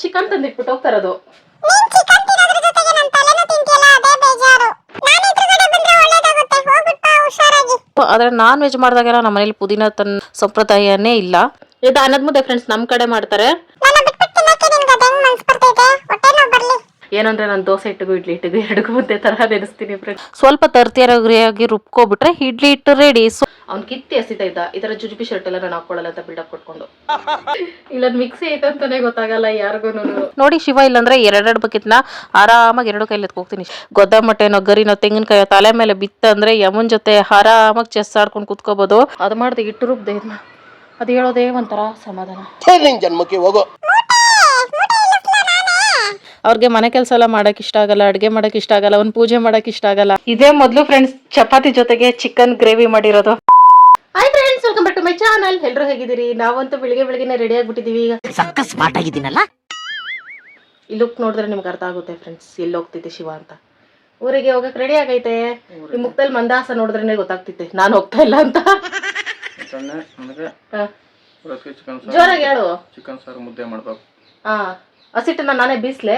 Chicken ತಂದಿಟ್ಬಿಟ್ಟು ಹೋಗ್ತಾರದು. ನೀನ್ chicken ತಿನ್ನೋದ್ರ ಜೊತೆಗೆ ನನ್ ತಲೆನೂ ತಿಂತಿಯಲ್ಲ ಅದೇ ಬೇಜಾರು. ನಾನು ಎದುರುಗಡೆ ಬಂದ್ರೆ ಒಳ್ಳೇದಾಗುತ್ತೆ ಹೋಗ್ಬಿಟ್ಟು ಬಾ ಹುಷಾರಾಗಿ ಆದ್ರೆ ನಾನ್ ವೆಜ್ ಮಾಡಿದಾಗೆಲ್ಲ ನಮ್ಮ ಮನೇಲಿ ಪುದೀನ ತನ್ನ ಸಂಪ್ರದಾಯನೇ ಇಲ್ಲ. ಇದು ಅನ್ನದ ಮುದ್ದೆ ಫ್ರೆಂಡ್ಸ್ ನಮ್ಮ ಕಡೆ ಮಾಡ್ತಾರೆ. ಏನಂದ್ರೆ ನಾನು ದೋಸೆ ಇಟ್ಟಿಗೂ ಇಡ್ಲಿ ಇಟ್ಟಿಗೂ ಎರಡಿಗೂ ಮುದ್ದೆ ತರ ನೆನೆಸ್ತೀನಿ ಫ್ರೆಂಡ್ಸ್ ಸ್ವಲ್ಪ ತರ್ತಿಯಾಗಿ ರುಬ್ಕೊಬಿಟ್ರೆ ಇಡ್ಲಿ ಇಟ್ಟು ರೆಡಿ ಅವ್ನ್ ಅವ್ನು ಕಿತ್ತಿ ಎಸಿತಾ ಇದ್ದ. ಈ ಥರ ಜುಜುಬಿ ಶರ್ಟ್ ಎಲ್ಲ ನಾನು ಹಾಕೊಳ್ಳಲ್ಲ ಅಂತ ಬಿಲ್ಡಪ್ ಕೊಟ್ಕೊಂಡು. ಇಲ್ಲ ಮಿಕ್ಸಿ ಐತೆ ಅಂತಾನೆ ಗೊತ್ತಾಗಲ್ಲ ಯಾರಿಗೂ ನೋಡಿ ಶಿವ ಇಲ್ಲಂದ್ರೆ ಎರಡೆರಡು ಬಕೆಟ್ನ ಆರಾಮಾಗಿ ಎರಡು ಕೈಲಿ ಎತ್ಕೋಗ್ತೀನಿ ಗೊದ್ದ ಮೊಟ್ಟೆನೋ ಗರಿನೋ ತೆಂಗಿನಕಾಯೋ ತಲೆ ಮೇಲೆ ಬಿತ್ತ ಅಂದ್ರೆ ಯಮನ್ ಜೊತೆ ಆರಾಮಾಗಿ ಚೆಸ್ ಆಡ್ಕೊಂಡು ಕುತ್ಕೋಬಹುದು ಅದು ಮಾಡ್ದೆ ಇಟ್ಟು ರುಬ್ದೆ ಅದು ಹೇಳೋದೇ ಒಂಥರ ಸಮಾಧಾನ. ಜನ್ಮಕ್ಕೆ ಹೋಗೋ. ಅವ್ರಿಗೆ ಮನೆ ಕೆಲಸ ಎಲ್ಲ ಮಾಡಕ್ ಇಷ್ಟ ಆಗಲ್ಲ ಅಡ್ಗೆ ಮಾಡಕ್ ಇಷ್ಟ ಆಗಲ್ಲ ಒಂದ್ ಪೂಜೆ ಮಾಡಕ್ ಇಷ್ಟ ಆಗಲ್ಲ. ಇದೇ ಮೊದಲು ಫ್ರೆಂಡ್ಸ್ ಚಪಾತಿ ಜೊತೆಗೆ ಚಿಕನ್ ಗ್ರೇವಿ ಮಾಡಿರೋದು. Hi friends welcome back to my channel ಎಲ್ಲರೂ ಹೇಗಿದ್ದೀರಿ? ನಾವಂತೂ ಬೆಳಿಗ್ಗೆ ಬೆಳಿಗ್ಗೆ ರೆಡಿ ಆಗ್ಬಿಟ್ಟಿದೀವಿ ಈಗ ಸಕ್ಕ ಸ್ಮಾರ್ಟ್ ಆಗಿದ್ದೀನಲ್ಲ? ಈ ಲುಕ್ ನೋಡಿದ್ರೆ ನಿಮ್ಗೆ ಅರ್ಥ ಆಗುತ್ತೆ ಫ್ರೆಂಡ್ಸ್ ಎಲ್ಲಿ ಹೋಗ್ತಿದ್ದೆ ಶಿವ ಅಂತ. ಊರಿಗೆ ಹೋಗಕ್ ರೆಡಿ ಆಗೈತೆ. ಈ ಮುಖದಲ್ಲಿ ಮಂದಾಸ ನೋಡಿದ್ರೆ ಗೊತ್ತಾಗ್ತಿತ್ತೆ. ನಾನು ಹೋಗ್ತಾ ಇಲ್ಲ ಅಂತ. ಸೊನ್ನೆ ನನಗೆ ಹ. ರೊಟ್ಟಿ ಚಿಕನ್ ಸಾರು ಜೋರಾಗಿ ಹೇಳು. ಚಿಕನ್ ಸಾರು ಮುದ್ದೆ ಮಾಡ್ಬೇಕು. ಹಾ. ಹಸಿಟ್ಟನ್ನ ನಾನೇ ಬೀಸ್ಲೆ?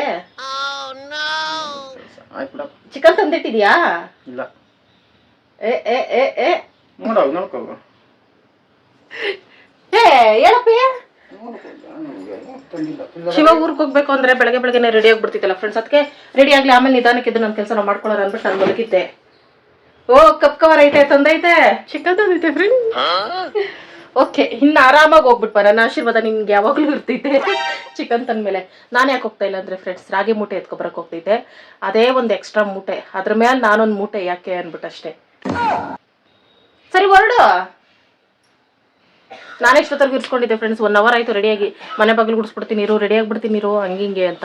ಆಯ್ತು ಬಿಡಪ್ಪ ಚಿಕನ್ ತಂದಿಟ್ಟಿದ್ಯಾ? ಇಲ್ಲ. ಏ ಏ ಏ ಏ. ನೋಡ್ಕೋ. ಏ ಹೇಳಪ್ಪಿ. ಶಿವ ಊರ್ಗ್ ಹೋಗ್ಬೇಕು ಅಂದ್ರೆ ಬೆಳಗ್ಗೆ ಬೆಳಗ್ಗೆನೆ ರೆಡಿ ಆಗ್ಬಿಡ್ತಿತ್ತಲ್ಲ ಫ್ರೆಂಡ್ಸ್ ಅದಕ್ಕೆ ರೆಡಿ ಆಗ್ಲಿ ಆಮೇಲೆ ನಿಧಾನಕ್ಕೆ ಇದು ನನ್ನ ಕೆಲಸ ನಾವು ಮಾಡ್ಕೊಳ್ಳೋಣ ಅಂದ್ಬಿಟ್ಟು ನಾನು ಮಲಗಿದ್ದೆ. ಓ ಕಪ್ ಕವರ್ ಐತೆ ತಂದೈತೆ. ಚಿಕನ್ ತಂದೈತೆ ಫ್ರೆಂಡ್ ಓಕೆ ಇನ್ನು ಆರಾಮಾಗಿ ಹೋಗ್ಬಿಟ್ಟು ಬರೋಣ ಆಶೀರ್ವಾದ ನಿನ್ಗೆ ಯಾವಾಗಲೂ ಇರ್ತೈತೆ. ಚಿಕನ್ ತಂದ್ಮೇಲೆ. ನಾನು ಯಾಕೆ ಹೋಗ್ತಾ ಇಲ್ಲ ಅಂದರೆ ಫ್ರೆಂಡ್ಸ್ ರಾಗಿ ಮೂಟೆ ಎತ್ಕೊಬರಕ್ಕೆ ಹೋಗ್ತೈತೆ. ಅದೇ ಒಂದು ಎಕ್ಸ್ಟ್ರಾ ಮೂಟೆ. ಅದ್ರ ಮೇಲೆ ನಾನೊಂದು ಮೂಟೆ ಯಾಕೆ ಅಂದ್ಬಿಟ್ಟು ಅಷ್ಟೇ. ಸರಿ, ಹೊರಡು. ನಾನು ಎಷ್ಟೊತ್ತರ್ಗು ಇರ್ಸ್ಕೊಂಡಿದ್ದೆ ಫ್ರೆಂಡ್ಸ್ ಒನ್ ಅವರ್ ಆಯ್ತು ರೆಡಿಯಾಗಿ ಮನೆ ಬಾಗಿಲು ಗುಡಿಸ್ಬಿಡ್ತೀನಿ, ಇರು ರೆಡಿ ಆಗ್ಬಿಡ್ತೀನಿ, ಇರು, ಹಂಗಿಂಗೆ ಅಂತ.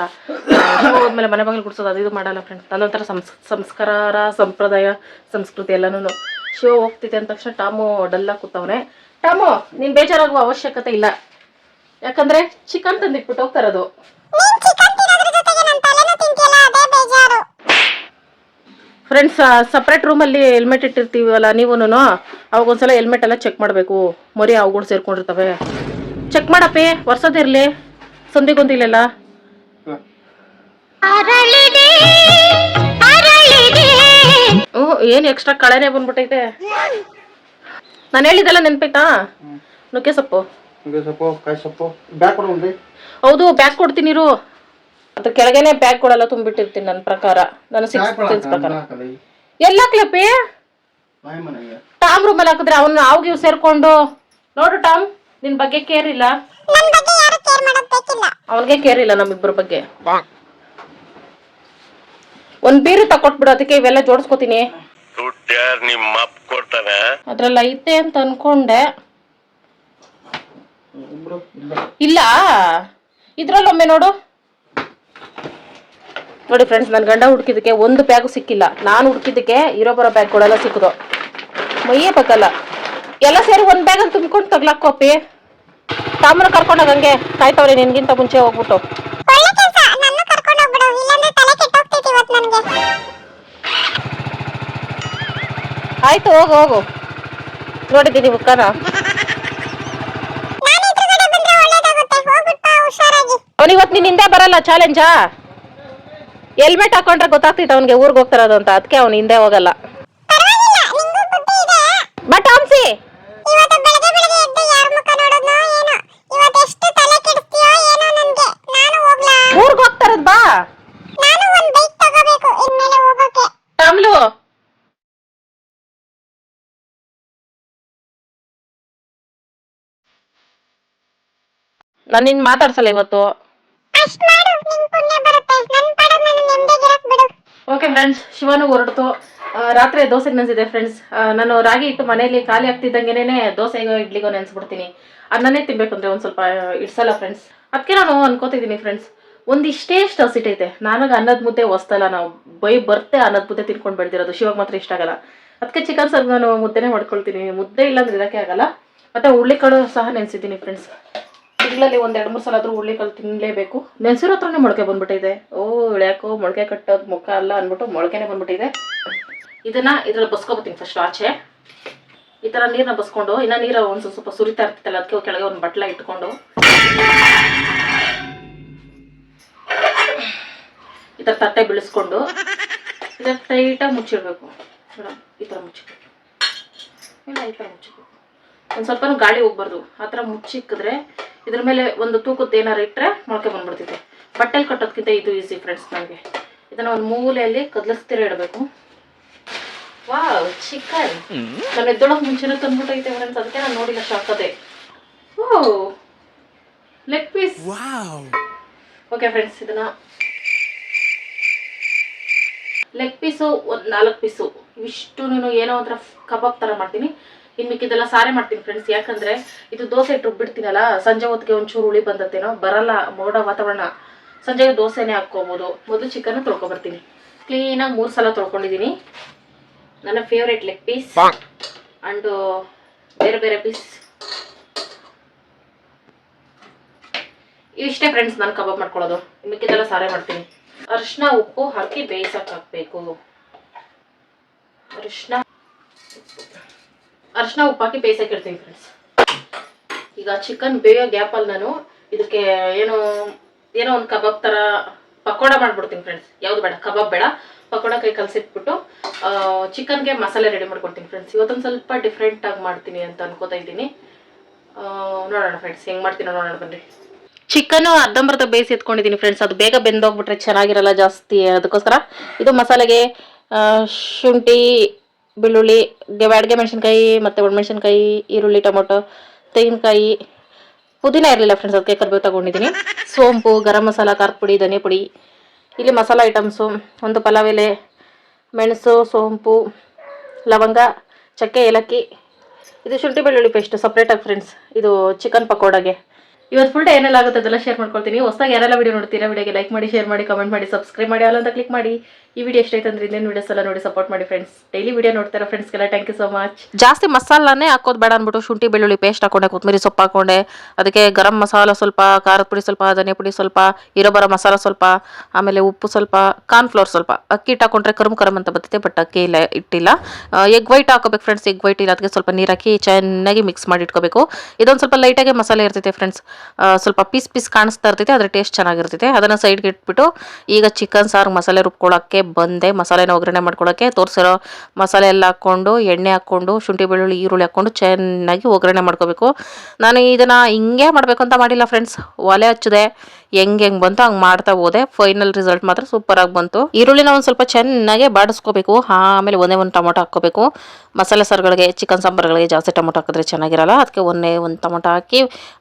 ಹೋದ್ಮೇಲೆ ಮನೆ ಬಾಗಿಲು ಗುಡಿಸೋದು ಅದು ಇದು ಮಾಡಲ್ಲ ಫ್ರೆಂಡ್ಸ್ ನನ್ನೊಂಥರ ಸಂಸ್, ಸಂಸ್ಕಾರ, ಸಂಪ್ರದಾಯ, ಸಂಸ್ಕೃತಿ ಎಲ್ಲನೂ ಶಿವ ಹೋಗ್ತಿದ್ದೆ ಅಂದ ತಕ್ಷಣ ಟಾಮು ಡಲ್ಲಾಗಿ ಕೂತವನೆ. ಟಾಮು ನೀನ್ ಬೇಜಾರಾಗುವ ಅವಶ್ಯಕತೆ ಇಲ್ಲ. ಯಾಕಂದ್ರೆ ಚಿಕನ್ ತಂದಿಟ್ಬಿಟ್ಟು ಹೋಗ್ತಾರದು ಫ್ರೆಂಡ್ಸ್ ಸಪ್ರೇಟ್ ರೂಮಲ್ಲಿ ಹೆಲ್ಮೆಟ್ ಇಟ್ಟಿರ್ತೀವಲ್ಲ ನೀವೂನು ಅವಾಗ ಒಂದ್ಸಲ ಹೆಲ್ಮೆಟ್ ಎಲ್ಲ ಚೆಕ್ ಮಾಡಬೇಕು. ಮರಿ ಅವುಗಳು ಸೇರ್ಕೊಂಡಿರ್ತವೆ. ಚೆಕ್ ಮಾಡಪ್ಪಿ ವರ್ಷದಿರಲಿ ಸಂದಿಗೊಂದಿಲ್ಲ ಹ್ಞೂ ಏನು ಎಕ್ಸ್ಟ್ರಾ ಕಳೆನೇ ಬಂದ್ಬಿಟ್ಟೈತೆ ನಾನು ಹೇಳಿದೆಲ್ಲ ನೆನ್ಪೈತಾ ನುಗ್ಗೆ ಸೊಪ್ಪು. ನುಗ್ಗೆ ಸೊಪ್ಪು ಕಾಯಿ ಸೊಪ್ಪು ಬ್ಯಾಗ್ ಕೊಡೋಣ್ರಿ ಹೌದು ಬ್ಯಾಗ್ ಕೊಡ್ತೀನಿ ಇರು. ಅದ್ರ ಕೆಳಗೇನೆ ಬ್ಯಾಗ್ ಕೊಡಲ್ಲ ತುಂಬಿಟ್ಟಿರ್ತೀನಿ ನನ್ನ ಪ್ರಕಾರ. ನನ್ನ ಸಿಕ್ಸ್ ಸೆನ್ಸ್ ಪ್ರಕಾರ. ಎಲ್ಲ ಕ್ಲಪ್ಪಿ ಟಾಮ್ ರೂಮಲ್ಲಿ ಹಾಕಿದ್ರೆ ಅವನು ಅವ್ಗೆ ಇವ್ ಸೇರ್ಕೊಂಡು. ನೋಡು ಟಾಮ್ ನಿನ್ ಬಗ್ಗೆ ಕೇರ್ ಇಲ್ಲ. ನನ್ ಬಗ್ಗೆ ಯಾರು ಕೇರ್ ಮಾಡೋದ್ ಬೇಕಿಲ್ಲ ಅವನಿಗೆ ಕೇರ್ ಇಲ್ಲ ನಮ್ಮಿಬ್ಬರ ಬಗ್ಗೆ. ಒಂದ್ ಬೀರು ತಕೊಟ್ಬಿಡು ಅದಕ್ಕೆ ಇವೆಲ್ಲ ಜೋಡಿಸ್ಕೊತೀನಿ. ದುಡ್ಡು ಯಾರು ನಿಮ್ಮ ಅಪ್ಪ ಕೊಡ್ತಾನೆ? ಅದ್ರಲ್ಲಿ ಐತೆ ಅಂತ ಅನ್ಕೊಂಡೆ. ಇಲ್ಲ, ಇದ್ರಲ್ಲೊಮ್ಮೆ ನೋಡು. ನೋಡಿ ಫ್ರೆಂಡ್ಸ್ ನನ್ನ ಗಂಡ ಹುಡುಕಿದ್ದಕ್ಕೆ ಒಂದು ಬ್ಯಾಗು ಸಿಕ್ಕಿಲ್ಲ. ನಾನು ಹುಡುಕಿದ್ದಕ್ಕೆ ಇರೋ ಬರೋ ಬ್ಯಾಗ್ಗಳೆಲ್ಲ ಸಿಕ್ಕದು ಮೈಯೇ ಬೇಕಲ್ಲ ಎಲ್ಲ ಸೇರಿ ಒಂದು ಬ್ಯಾಗಲ್ಲಿ ತುಂಬಿಕೊಂಡು ತಗ್ಲಾಕೋಪಿ ತಾಮ್ರ ಕರ್ಕೊಂಡೋಗ ಹಂಗೆ ಕಾಯ್ತವ್ರೆ, ನಿನ್ಗಿಂತ ಮುಂಚೆ ಹೋಗ್ಬಿಟ್ಟು. ಆಯ್ತು ಹೋಗು ಹೋಗು. ನೋಡಿದ್ದೀನಿ ಮುಖನ? ಅವನಿವತ್ತು ನಿನ್ನ ಹಿಂದೆ ಬರಲ್ಲ ಚಾಲೆಂಜಾ ಹೆಲ್ಮೆಟ್ ಹಾಕೊಂಡ್ರೆ ಗೊತ್ತಾಗ್ತಿತ್ತು ಅವ್ನಿಗೆ ಊರಿಗೆ ಹೋಗ್ತಾರದು ಅಂತ. ಅದಕ್ಕೆ ಅವ್ನು ಹಿಂದೆ ಹೋಗಲ್ಲ ಪರವಾಗಿಲ್ಲ ನಿಂಗೂ ಬುದ್ಧಿ ಇದೆ ಬಟ್ ಆಮ್ಸಿ ಇವತ್ತು ಬೆಳಗ್ಗೆ ಬೆಳಗ್ಗೆ ಎದ್ದು ಯಾರ ಮುಖ ನೋಡೋದ್ನೋ ಏನೋ ಇವತ್ತು ಎಷ್ಟು ತಲೆ ಕೆಡಿಸ್ತೀಯೋ ಏನೋ ನನ್ಗೆ ನಾನು ಹೋಗ್ಲಾ ಊರಿಗೆ ಹೋಗ್ತಾರದ್ ಬಾ ನಾನು ಒಂದ್ ಬೈಕ್ ತಗೋಬೇಕು ಇನ್ಮೇಲೆ ಹೋಗೋಕೆ ರಾಮ್ಲು ನಾನು ನಿನ್ ಮಾತಾಡ್ಸಲ್ಲ ಇವತ್ತು. ಮಾಡು ನಿನ್ ಪುಣ್ಯ ಬರುತ್ತೆ. ನನ್ ಪಾಡ ನಾನು ನೆಮ್ಮದಿಗಿರಕ್ ಬಿಡು. ಓಕೆ ಫ್ರೆಂಡ್ಸ್ ಶಿವನು ಹೊರಡ್ತು. ರಾತ್ರಿ ದೋಸೆ ನೆನೆಸಿದೆ ಫ್ರೆಂಡ್ಸ್ ನಾನು ರಾಗಿ ಇಟ್ಟು ಮನೆಯಲ್ಲಿ ಖಾಲಿ ಆಗ್ತಿದ್ದಂಗೆನೇ ದೋಸೆಗೋ ಇಡ್ಲಿಗೋ ನೆನೆಸ್ಬಿಡ್ತೀನಿ. ಅದನ್ನೇ ತಿನ್ಬೇಕು ಅಂದ್ರೆ ಒಂದು ಸ್ವಲ್ಪ ಇಡ್ಸಲ್ಲ ಫ್ರೆಂಡ್ಸ್ ಅದಕ್ಕೆ ನಾನು ಅನ್ಕೋತಿದ್ದೀನಿ ಫ್ರೆಂಡ್ಸ್ ಒಂದಿಷ್ಟೇ ಇಷ್ಟೇ ಇಷ್ಟು ಹಸಿಟ್ಟೈತೆ ನನಗೆ ಅನ್ನದ ಮುದ್ದೆ ಹೊಸ್ತಲ್ಲ ನಾವು ಬೈ ಬರ್ತೆ ಅನ್ನದ ಮುದ್ದೆ ತಿನ್ಕೊಂಡು ಬೆಳೆದಿರೋದು. ಶಿವಾಗ ಮಾತ್ರ ಇಷ್ಟ ಆಗಲ್ಲ. ಅದಕ್ಕೆ ಚಿಕನ್ ಸರ್ ನಾನು ಮುದ್ದೆನೇ ಮಾಡ್ಕೊಳ್ತೀನಿ. ಮುದ್ದೆ ಇಲ್ಲಾಂದ್ರೆ ಇರೋಕ್ಕೆ ಆಗಲ್ಲ. ಮತ್ತೆ ಹುಳ್ಳಿಕಾಳು ಸಹ ನೆನೆಸಿದ್ದೀನಿ ಫ್ರೆಂಡ್ಸ್ ತಿಂಗಳಲ್ಲಿ ಒಂದ್ ಎರಡು ಮೂರು ಸಲ ಆದ್ರೂ ಹುಳ್ಳಿಕಾಳು ತಿನ್ನಲೇಬೇಕು ನೆನ್ಸಿರೋ ಹತ್ರನೇ ಮೊಳಕೆ ಬಂದ್ಬಿಟ್ಟಿದೆ. ಓ ಇಳ್ಯಾಕೋ ಮೊಳಕೆ ಕಟ್ಟೋದು ಮುಖ ಅಲ್ಲ ಅಂದ್ಬಿಟ್ಟು ಮೊಳಕೆನೆ ಬಂದ್ಬಿಟ್ಟಿದೆ. ಇದನ್ನ ಇದ್ರಲ್ಲಿ ಬಸ್ಕೊಬತ್ತೀನಿ ಫಸ್ಟ್ ಆಚೆ. ಈ ಥರ ನೀರನ್ನ ಬಸ್ಕೊಂಡು, ಇನ್ನ ನೀರು ಒಂದು ಸ್ವಲ್ಪ ಸುರಿತಾ ಇರ್ತಿತ್ತಲ್ಲ ಅದಕ್ಕೆ ಕೆಳಗೆ ಒಂದು ಬಟ್ಲ ಇಟ್ಕೊಂಡು. ಥರ ತಟ್ಟೆ ಬೀಳಿಸ್ಕೊಂಡು ಇದನ್ನ ಟೈಟಾಗಿ ಮುಚ್ಚಿರ್ಬೇಕು ಈ ಥರ ಮುಚ್ಚಿಡ್ಬೇಕು. ಇಲ್ಲ, ಈ ಒಂದು ಸ್ವಲ್ಪ ಗಾಳಿ ಹೋಗ್ಬಾರ್ದು. ಆ ಥರ ಮುಚ್ಚಿಕ್ಕಿದ್ರೆ ಇದ್ರ ಮೇಲೆ ಒಂದು ತೂಕದ ಏನಾರು ಇಟ್ಟರೆ ಮೊಳಕೆ ಬಂದ್ಬಿಡ್ತೈತೆ. ಬಟ್ಟೆಲಿ ಕಟ್ಟೋದಕ್ಕಿಂತ ಇದು ಈಸಿ ಫ್ರೆಂಡ್ಸ್ ನನಗೆ ಇದನ್ನು ಒಂದು ಮೂಲೆಯಲ್ಲಿ ಕದಲಿಸ್ತೀರ ಇಡಬೇಕು. Wow chicken. ನಾನು ಎದ್ದೊಳಗೆ ಮುಂಚೆನೂ ತಂದ್ಬಿಟ್ಟೈತೆ ಫ್ರೆಂಡ್ಸ್ ಅದಕ್ಕೆ ನಾನು ನೋಡಿಲ್ಲ ಶಾಕ್ ಅದೇ. ಓ ಲೆಗ್ ಪೀಸ್ ಓಕೆ ಫ್ರೆಂಡ್ಸ್ ಇದನ್ನ ಲೆಗ್ ಪೀಸು ಒಂದು ನಾಲ್ಕು ಪೀಸು ಇವಿಷ್ಟು ಏನೋ ಒಂಥರ ಕಬಾಬ್ ಥರ ಮಾಡ್ತೀನಿ. ಇನ್ನು ಮಿಕ್ಕಿದೆಲ್ಲ ಸಾರೆ ಮಾಡ್ತೀನಿ ಫ್ರೆಂಡ್ಸ್ ಯಾಕಂದ್ರೆ ಇದು ದೋಸೆ ಇಟ್ಟು ಬಿಡ್ತೀನಲ್ಲ ಸಂಜೆ ಹೊತ್ತಿಗೆ ಒಂಚೂರು ಹುಳಿ ಬಂದತ್ತೇನೋ ಬರಲ್ಲ ಮೋಡ ವಾತಾವರಣ. ಸಂಜೆಗೆ ದೋಸೆನೇ ಹಾಕ್ಕೋಬೋದು. ಮೊದಲು ಚಿಕನ್ ತೊಳ್ಕೊಬರ್ತೀನಿ. ಕ್ಲೀನಾಗಿ ಮೂರು ಸಲ ತೊಳ್ಕೊಂಡಿದ್ದೀನಿ. ನನ್ನ ಫೇವ್ರೆಟ್ ಲೆಗ್ ಪೀಸ್ ಅಂಡ್ ಬೇರೆ ಬೇರೆ ಪೀಸ್ ಇಷ್ಟೇ ಫ್ರೆಂಡ್ಸ್ ನಾನು ಕಬಾಬ್ ಮಾಡ್ಕೊಳ್ಳೋದು. ಮಿಕ್ಕಿದೆಲ್ಲ ಸಾರೆ ಮಾಡ್ತೀನಿ. ಅರಿಶಿನ ಉಪ್ಪು ಹಾಕಿ ಬೇಯಿಸಕ್ ಹಾಕ್ಬೇಕು ಅರಿಶಿನ ಅರಿಶಿನ ಉಪ್ಪು ಹಾಕಿ ಬೇಯಿಸಕ್ಕೆ ಇಡ್ತೀನಿ ಫ್ರೆಂಡ್ಸ್ ಈಗ ಚಿಕನ್ ಬೇಯೋ ಗ್ಯಾಪಲ್ಲಿ ನಾನು ಇದಕ್ಕೆ ಏನು, ಏನೋ ಒಂದು ಕಬಾಬ್ ಥರ ಪಕೋಡ ಮಾಡ್ಬಿಡ್ತೀನಿ ಫ್ರೆಂಡ್ಸ್ ಯಾವುದು ಬೇಡ, ಕಬಾಬ್ ಬೇಡ. ಪಕೋಡ ಕೈ ಕಲಸಿಟ್ಬಿಟ್ಟು ಚಿಕನ್ಗೆ ಮಸಾಲೆ ರೆಡಿ ಮಾಡ್ಕೊಡ್ತೀನಿ ಫ್ರೆಂಡ್ಸ್ ಇವತ್ತೊಂದು ಸ್ವಲ್ಪ ಡಿಫ್ರೆಂಟಾಗಿ ಮಾಡ್ತೀನಿ ಅಂತ ಅನ್ಕೋತಾ ಇದ್ದೀನಿ. ನೋಡೋಣ ಫ್ರೆಂಡ್ಸ್ ಹೆಂಗೆ ಮಾಡ್ತೀನಿ ನೋಡೋಣ ಬನ್ನಿ ಚಿಕನ್ನು ಅರ್ಧಂಬರ್ಧ ಬೇಯಿಸಿ ಎತ್ಕೊಂಡಿದ್ದೀನಿ ಫ್ರೆಂಡ್ಸ್ ಅದು ಬೇಗ ಬೆಂದೋಗ್ಬಿಟ್ರೆ ಚೆನ್ನಾಗಿರಲ್ಲ ಜಾಸ್ತಿ. ಅದಕ್ಕೋಸ್ಕರ ಇದು ಮಸಾಲೆಗೆ ಶುಂಠಿ ಬೆಳ್ಳುಳ್ಳಿ, ಬ್ಯಾಡಗೆ ಮೆಣಸಿನ್ಕಾಯಿ ಮತ್ತು ಒಣಮೆಣಸಿನ್ಕಾಯಿ, ಈರುಳ್ಳಿ, ಟೊಮೊಟೊ, ತೆಂಗಿನಕಾಯಿ, ಪುದೀನ ಇರಲಿಲ್ಲ ಫ್ರೆಂಡ್ಸ್ ಅದಕ್ಕೆ ಕರಿಬೇವು ತಗೊಂಡಿದ್ದೀನಿ ಸೋಂಪು, ಗರಂ ಮಸಾಲ ಖಾರದ ಪುಡಿ ಧನಿಯಾ ಪುಡಿ ಇಲ್ಲಿ ಮಸಾಲ ಐಟಮ್ಸು ಒಂದು ಪಲಾವ್ ಎಲೆ, ಮೆಣಸು, ಸೋಂಪು, ಲವಂಗ, ಚಕ್ಕೆ, ಏಲಕ್ಕಿ. ಇದು ಶುಂಠಿ ಬೆಳ್ಳುಳ್ಳಿ ಪೇಸ್ಟು ಸಪ್ರೇಟಾಗಿ ಫ್ರೆಂಡ್ಸ್ ಇದು ಚಿಕನ್ ಪಕೋಡಾಗೆ. ಇವತ್ತು ಫುಲ್ ಡೇ ಏನೆಲ್ಲ ಆಗುತ್ತೆ ಅದೆಲ್ಲ ಶೇರ್ ಮಾಡ್ಕೊಳ್ತೀನಿ. ಹೊಸದಾಗಿ ಯಾರೆಲ್ಲ ವಿಡಿಯೋ ನೋಡ್ತೀರಾ ವಿಡಿಯೋಗೆ ಲೈಕ್ ಮಾಡಿ ಶೇರ್ ಮಾಡಿ ಕಮೆಂಟ್ ಮಾಡಿ ಸಬ್ಸ್ಕ್ರೈಬ್ ಮಾಡಿ ಅಲ್ಲ ಅಂತ ಕ್ಲಿಕ್ ಮಾಡಿ. ಈ ವಿಡಿಯೋ ಎಷ್ಟೈತೆ ಅಂದ್ರೆ ಇನ್ನೇನು ವಿಡಿಯೋಸ್ ಎಲ್ಲ ನೋಡಿ ಸಪೋರ್ಟ್ ಮಾಡಿ ಫ್ರೆಂಡ್ಸ್ ಡೈಲಿ ವಿಡಿಯೋ ಫ್ರೆಂಡ್ಸ್ ಫ್ರೆಂಡ್ಸ್ಗೆಲ್ಲ ಥ್ಯಾಂಕ್ ಯು ಸೊ ಮಚ್ ಜಾಸ್ತಿ ಮಸಾಲಾನೇ ಹಾಕೋದು ಬೇಡ ಅಂದ್ಬಿಟ್ಟು ಶುಂಠಿ, ಬೆಳ್ಳುಳ್ಳಿ ಪೇಸ್ಟ್ ಹಾಕೊಂಡೆ ಕೊತ್ತಂಬರಿ ಸೊಪ್ಪು ಹಾಕೊಂಡೆ. ಅದಕ್ಕೆ ಗರಂ ಮಸಾಲ ಸ್ವಲ್ಪ, ಖಾರದ ಪುಡಿ ಸ್ವಲ್ಪ, ಧನಿಯಾ ಪುಡಿ ಸ್ವಲ್ಪ ಇರೋಬರ ಮಸಾಲ ಸ್ವಲ್ಪ, ಆಮೇಲೆ ಉಪ್ಪು ಸ್ವಲ್ಪ ಕಾರ್ನ್ಫ್ಲೋರ್ ಸ್ವಲ್ಪ. ಅಕ್ಕಿ ಹಿಟ್ಟು ಹಾಕೊಂಡ್ರೆ ಕರ್ಮ್ ಕರಮ್ ಅಂತ ಬರ್ತೈತೆ ಬಟ್ ಅಕ್ಕಿ ಇಲ್ಲ ಇಟ್ಟಿಲ್ಲ ಎಗ್ ವೈಟ್ ಹಾಕೋಬೇಕು ಫ್ರೆಂಡ್ಸ್ ಎಗ್ ವೈಟ್ ಇಲ್ಲ, ಅದಕ್ಕೆ ಸ್ವಲ್ಪ ನೀರು ಹಾಕಿ ಚೆನ್ನಾಗಿ ಮಿಕ್ಸ್ ಮಾಡಿ ಇಟ್ಕೋಬೇಕು. ಇದೊಂದು ಸ್ವಲ್ಪ ಲೈಟಾಗಿ ಮಸಾಲೆ ಇರ್ತೈತೆ ಫ್ರೆಂಡ್ಸ್ ಸ್ವಲ್ಪ ಪೀಸ್ ಪೀಸ್ ಕಾಣಿಸ್ತಾ ಇರ್ತೈತೆ ಅದ್ರ ಟೇಸ್ಟ್ ಚೆನ್ನಾಗಿರ್ತೈತೆ. ಅದನ್ನು ಸೈಡ್ಗೆ ಇಟ್ಬಿಟ್ಟು ಈಗ ಚಿಕನ್ ಸಾರು, ಮಸಾಲೆ ರುಬ್ಕೊಳ್ಳೋಕ್ಕೆ ಬಂದೆ. ಮಸಾಲೆನ ಒಗ್ಗರಣೆ ಮಾಡ್ಕೊಳ್ಳೋಕ್ಕೆ ತೋರಿಸಿರೋ ಮಸಾಲೆ ಎಲ್ಲ ಹಾಕ್ಕೊಂಡು, ಎಣ್ಣೆ ಹಾಕ್ಕೊಂಡು, ಶುಂಠಿ, ಬೆಳ್ಳುಳ್ಳಿ, ಈರುಳ್ಳಿ ಹಾಕ್ಕೊಂಡು ಚೆನ್ನಾಗಿ ಒಗ್ಗರಣೆ ಮಾಡ್ಕೋಬೇಕು. ನಾನು ಇದನ್ನು ಹಿಂಗೆ ಮಾಡಬೇಕು ಅಂತ ಮಾಡಿಲ್ಲ ಫ್ರೆಂಡ್ಸ್ ಒಲೆ ಹಚ್ಚಿದೆ, ಹೆಂಗೆ ಹೆಂಗೆ ಬಂತು ಹಂಗೆ ಮಾಡ್ತಾ ಹೋದೆ. ಫೈನಲ್ ರಿಸಲ್ಟ್ ಮಾತ್ರ ಸೂಪರಾಗಿ ಬಂತು. ಈರುಳ್ಳಿನ ಒಂದು ಸ್ವಲ್ಪ ಚೆನ್ನಾಗಿ ಬಾಡಿಸ್ಕೋಬೇಕು. ಆಮೇಲೆ ಒಂದೇ ಒಂದು ಟೊಮೊಟೊ ಹಾಕ್ಕೋಬೇಕು. ಮಸಾಲೆ ಸಾರುಗಳಿಗೆ ಚಿಕನ್ ಸಾಂಬಾರುಗಳಿಗೆ ಜಾಸ್ತಿ ಟೊಮೊಟೊ ಹಾಕಿದ್ರೆ ಚೆನ್ನಾಗಿರಲ್ಲ. ಅದಕ್ಕೆ ಒಂದೇ ಒಂದು ಟೊಮೊಟೊ ಹಾಕಿ,